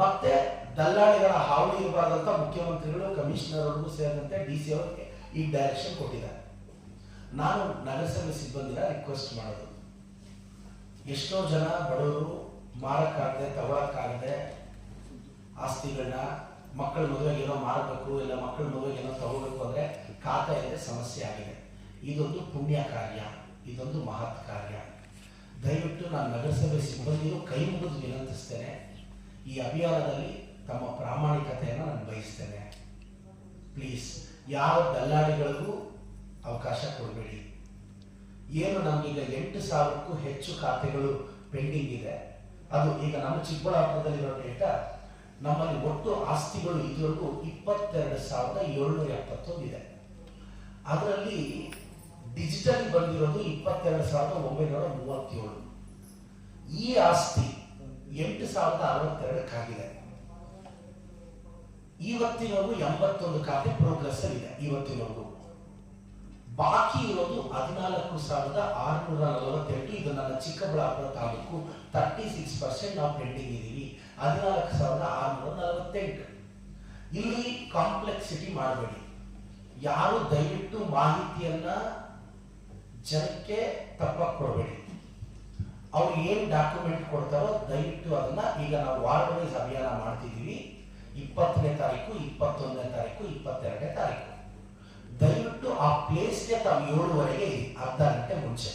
ಮತ್ತೆ ದಲ್ಲಾಳಿಗಳ ಹಾವಳಿ ಇರಬಾರ್ದಂತ ಮುಖ್ಯಮಂತ್ರಿಗಳು ಕಮಿಷನರ್ ಸೇರಿದಂತೆ ಡಿ ಸಿ ಅವರಿಗೆ ಈ ಡೈರೆಕ್ಷನ್ ಕೊಟ್ಟಿದ್ದಾರೆ. ನಾನು ನಗರಸಭೆ ಸಿಬ್ಬಂದಿನ ರಿಕ್ವೆಸ್ಟ್ ಮಾಡೋದು. ಎಷ್ಟೋ ಜನ ಬಡವರು ಮಾರಕ್ಕಾಗದೆ, ತಗೊಳಕ್ಕಾಗದೆ ಆಸ್ತಿಗಳನ್ನ ಮಕ್ಕಳ ಮದುವೆಗೆ ಏನೋ ಮಾರಬೇಕು, ಇಲ್ಲ ಮಕ್ಕಳ ಮದುವೆಗೆ ಏನೋ ತಗೋಬೇಕು ಅಂದ್ರೆ ಖಾತೆ ಇಲ್ಲದೆ ಸಮಸ್ಯೆ ಆಗಿದೆ. ಇದೊಂದು ಪುಣ್ಯ ಕಾರ್ಯ, ಇದೊಂದು ಮಹತ್ ಕಾರ್ಯ. ದಯವಿಟ್ಟು ನಾನು ನಗರಸಭೆ ಸಿಬ್ಬಂದಿಯು ಕೈ ಮುಗಿದು ವಿನಂತಿಸ್ತೇನೆ. ಈ ಅಭಿಯಾನದಲ್ಲಿ ತಮ್ಮ ಪ್ರಾಮಾಣಿಕತೆಯನ್ನು ನಾನು ಬಯಸ್ತೇನೆ. ಪ್ಲೀಸ್, ಯಾವ ದಲ್ಲಾಳಿಗಳಿಗೂ ಅವಕಾಶ ಕೊಡಬೇಡಿ. ಏನು ನಮಗೀಗ ಎಂಟು ಸಾವಿರಕ್ಕೂ ಹೆಚ್ಚು ಖಾತೆಗಳು ಪೆಂಡಿಂಗ್ ಇದೆ. ಅದು ಈಗ ನಮ್ಮ ಚಿಕ್ಕಬಳ್ಳಾಪುರದಲ್ಲಿರೋ ಡೇಟಾ. ನಮ್ಮಲ್ಲಿ ಒಟ್ಟು ಆಸ್ತಿಗಳು ಇದುವರೆಗೂ ಇಪ್ಪತ್ತೆರಡು ಸಾವಿರದ ಏಳ್ನೂರ ಎಪ್ಪತ್ತೊಂದಿದೆ. ಅದರಲ್ಲಿ ಡಿಜಿಟಲ್ ಬಂದಿರೋದು ಇಪ್ಪತ್ತೆರಡು ಸಾವಿರದ ಒಂಬೈನೂರ ಮೂವತ್ತೇಳು. ಈ ಆಸ್ತಿ ಎಂಟು ಸಾವಿರದ ಅರವತ್ತೆರಡಕ್ಕಾಗಿದೆ ಇವತ್ತಿನವರೆಗೂ ಎಂಬತ್ತೊಂದು ಖಾತೆ ಪ್ರೋಗ್ರೆಸ್ ಇದೆ. ಇವತ್ತಿನವರೆಗೂ. ಬಾಕಿ ಇರೋದು ಹದಿನಾಲ್ಕು ಸಾವಿರದ ಆರುನೂರ ನಲವತ್ತೆಂಟು ಇದು ನನ್ನ Chikkaballapur taluk thirty six percent ನಾವು ಪೆಂಡಿಂಗ್ ಇದ್ದೀವಿ. ಹದಿನಾಲ್ಕು ಸಾವಿರದ ಆರುನೂರ ನಲವತ್ತೆಂಟು. ಇಲ್ಲಿ ಕಾಂಪ್ಲೆಕ್ಸಿಟಿ ಮಾಡಬೇಡಿ. ಯಾರು ದಯವಿಟ್ಟು ಮಾಹಿತಿಯನ್ನ ಜನಕ್ಕೆ ತಪ್ಪಾಗಿ ಕೊಡಬೇಡಿ ಅವ್ರು ಏನ್ ಡಾಕ್ಯುಮೆಂಟ್ ಕೊಡ್ತಾರೋ ದಯವಿಟ್ಟು ಅದನ್ನ ಈಗ ನಾವು ವಾರ್ಡ್ ವೈಸ್ ಅಭಿಯಾನ ಮಾಡ್ತಿದ್ದೀವಿ. ಇಪ್ಪತ್ತನೇ ತಾರೀಕು, ಇಪ್ಪತ್ತೊಂದನೇ ತಾರೀಕು, ಇಪ್ಪತ್ತೆರಡನೇ ತಾರೀಕು. ದಯವಿಟ್ಟು ಆ ಪ್ಲೇಸ್ಗೆ ತಾವು ಏಳುವರೆಗೆ ಅರ್ಧ ಗಂಟೆ ಮುಂಚೆ.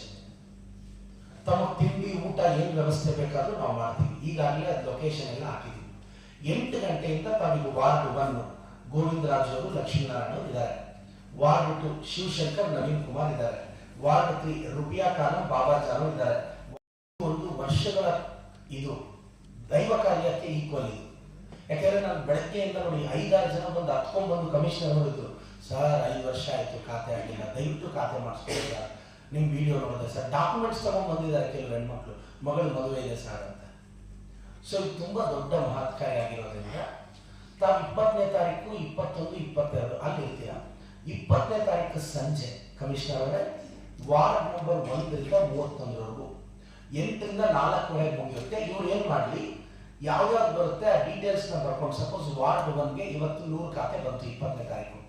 ತಮ್ಮ ತಿಂಡಿ, ಊಟ ಏನು ವ್ಯವಸ್ಥೆ ಬೇಕಾದ್ರೂ ನಾವು ಮಾಡ್ತೀವಿ. ಈಗಾಗಲೇ ಅದು ಲೊಕೇಶನ್ ಎಲ್ಲ ಹಾಕಿದ್ದೀವಿ. ಎಂಟು ಗಂಟೆಯಿಂದ ತಾವೀಗ ವಾರ್ಡ್ ಒನ್ ಗೋವಿಂದರಾಜ್ ಅವರು, ಲಕ್ಷ್ಮೀನಾರಾಯಣ ಇದ್ದಾರೆ. ವಾರ್ಡ್ ಟು ಶಿವಶಂಕರ್, ನವೀನ್ ಕುಮಾರ್ ಇದ್ದಾರೆ. ವಾರ್ಡ್ ತ್ರೀ ರುಪಿಯಾ ಖಾನ್ ಬಾಬಾಜಾನು ಇದ್ದಾರೆ. ಒಂದು ವರ್ಷಗಳ ಇದು ದೈವ ಕಾರ್ಯಕ್ಕೆ ಈಕ್ವಲ್ ಇದು. ಯಾಕೆಂದ್ರೆ ನಾನು ಬೆಳಗ್ಗೆಯಿಂದ ನೋಡಿ ಐದಾರು ಜನ ಬಂದು ಹತ್ಕೊಂಡ್ ಬಂದು ಕಮಿಷನರ್ ನೋಡಿದ್ರು ಸರ್, ಐದು ವರ್ಷ ಆಯ್ತು ಖಾತೆ ಆಗಿಲ್ಲ, ದಯವಿಟ್ಟು ಖಾತೆ ಮಾಡಿಸ್ಕೊಳ್ಳಿ ಸರ್. ನಿಮ್ ವಿಡಿಯೋ ನೋಡಿದೆ ಸರ್ ಡಾಕ್ಯುಮೆಂಟ್ಸ್ ತಗೊಂಡ್ ಬಂದಿದ್ದಾರೆ ಕೆಲವು ಹೆಣ್ಮಕ್ಳು. ಮಗಳ ಮದುವೆ ಇದೆ ಸರ್ ಅಂತ. ಸೊ ಇದು ತುಂಬಾ ದೊಡ್ಡ ಮಹತ್ಕಾರಿ ಆಗಿರೋದ್ರಿಂದ, ತಾವು ಇಪ್ಪತ್ತನೇ ತಾರೀಕು, ಇಪ್ಪತ್ತೊಂದು, ಇಪ್ಪತ್ತೆರಡು ಅಲ್ಲಿ ಇರ್ತೀರಾ ಇಪ್ಪತ್ತನೇ ತಾರೀಕು ಸಂಜೆ, ಕಮಿಷನರ್ ಅವರೇ, ವಾರ್ಡ್ ನಂಬರ್ ಒಂದರಿಂದ ಮೂವತ್ತೊಂದರವರೆಗೂ. ಎಂಟರಿಂದ ನಾಲ್ಕುವರೆಗೆ ಮುಗಿಯುತ್ತೆ. ಇವ್ರು ಏನು ಮಾಡಲಿ? ಯಾವ್ಯಾವ್ದು ಬರುತ್ತೆ? ಆ ಡೀಟೇಲ್ಸ್ನ ಬರ್ಕೊಂಡು ಸಪೋಸ್ ವಾರ್ಡ್ ಒನ್ಗೆ ಇವತ್ತು ನೂರು ಖಾತೆ ಬಂತು ಇಪ್ಪತ್ತನೇ ತಾರೀಕು.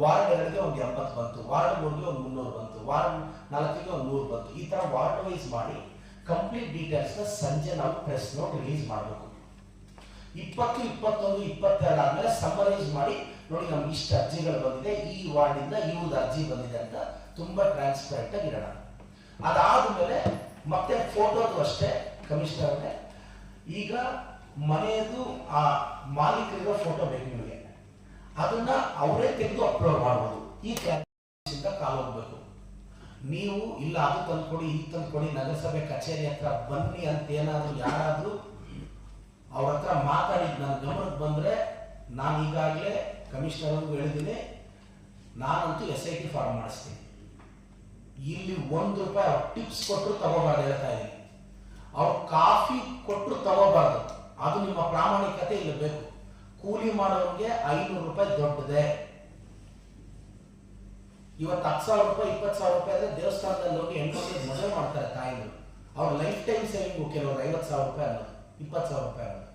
ವಾರ್ಡ್ ಎರಡಿಗೆ ಒಂದು ಎಂಬತ್ತು ಬಂತು ವಾರ್ಡ್ ಮೂರಿಗೆ ಒಂದು ಮುನ್ನೂರು ಬಂತು ವಾರ್ಡ್ ನಾಲ್ಕಿಗೆ ಒಂದು ನೂರು ಬಂತು. ಈ ತರ ವಾರ್ಡ್ ವೈಸ್ ಮಾಡಿ ಕಂಪ್ಲೀಟ್ ಡೀಟೇಲ್ಸ್ನ ಸಂಜೆ ನಾವು ಪ್ರೆಸ್ ನೋಟ್ ರಿಲೀಸ್ ಮಾಡಬೇಕು. ಇಪ್ಪತ್ತು, ಇಪ್ಪತ್ತೊಂದು, ಇಪ್ಪತ್ತೆರಡು ಆದಮೇಲೆ ಸಮ್ಮರೈಸ್ ಮಾಡಿ, ನೋಡಿ ನಮ್ಗೆ ಇಷ್ಟು ಅರ್ಜಿಗಳು ಬಂದಿದೆ, ಈ ವಾರ್ಡಿಂದ ಇವ್ರದ್ದು ಅರ್ಜಿ ಬಂದಿದೆ ಅಂತ ತುಂಬಾ ಟ್ರಾನ್ಸ್ಪರೆಂಟ್ ಆಗಿ ಅದಾದ ಮೇಲೆ ಮತ್ತೆ ಫೋಟೋದು ಅಷ್ಟೇ ಕಮಿಷನರ್ ಈಗ ಮನೆಯದು ಆ ಮಾಲೀಕರಿರೋ ಫೋಟೋ ಬೇಕು ನಿಮಗೆ. ಅದನ್ನ ಅವರೇ ತೆಗೆದು ಅಪ್ಲೋಡ್ ಮಾಡ್ಬೋದು. ಈ ಇಂದ ಕಾಲೋಗ್ಬೇಕು ನೀವು ಇಲ್ಲ ಅದು ತಂದ್ಕೊಡಿ, ಇದು ತಂದ್ಕೊಡಿ, ನಗರಸಭೆ ಕಚೇರಿ ಹತ್ರ ಬನ್ನಿ ಅಂತ ಏನಾದ್ರು ಯಾರಾದ್ರೂ ಅವ್ರ ಹತ್ರ ಮಾತಾಡಿದ್ ನನ್ನ ಗಮನಕ್ಕೆ ಬಂದ್ರೆ ನಾನು ಈಗಾಗಲೇ ಕಮಿಷನರ್ ಅವ್ರಿಗೂ ಹೇಳಿದ್ದೀನಿ. ನಾನಂತೂ ಎಸ್ ಐ ಟಿ ಫಾರ್ಮ್ ಮಾಡಿಸ್ತೀನಿ. ಇಲ್ಲಿ ಒಂದು ರೂಪಾಯಿ ಅವ್ರು ಟಿಪ್ಸ್ ಕೊಟ್ಟರು ತಗೋಬಾರ್ದು ಹೇಳ್ತಾ ಇದ್ದೀನಿ. ಅವ್ರು ಕಾಫಿ ಕೊಟ್ಟರು ತಗೋಬಾರ್ದು. ಅದು ನಿಮ್ಮ ಪ್ರಾಮಾಣಿಕತೆ ಇಲ್ಲಿ ಬೇಕು. ಕೂಲಿ ಮಾಡೋರಿಗೆ ಐನೂರು ರೂಪಾಯಿ ದೊಡ್ಡದೆ. ಇವತ್ತು ಹತ್ತು ಸಾವಿರ ರೂಪಾಯಿ, ಇಪ್ಪತ್ತು ಸಾವಿರ ರೂಪಾಯಿ ಆದರೆ ದೇವಸ್ಥಾನದಲ್ಲಿ ಹೋಗಿ ಹೆಣ್ಮಕ್ಳಿಗೆ ಮದುವೆ ಮಾಡ್ತಾರೆ ತಾಯಿಗಳು. ಅವ್ರ ಲೈಫ್ ಟೈಮ್ ಸೇವಿಂಗ್ ಕೆಲವರು ಐವತ್ತು ಸಾವಿರ ರೂಪಾಯಿ ಅನ್ನೋದು ಇಪ್ಪತ್ತು ಸಾವಿರ ರೂಪಾಯಿ ಅನ್ನೋದು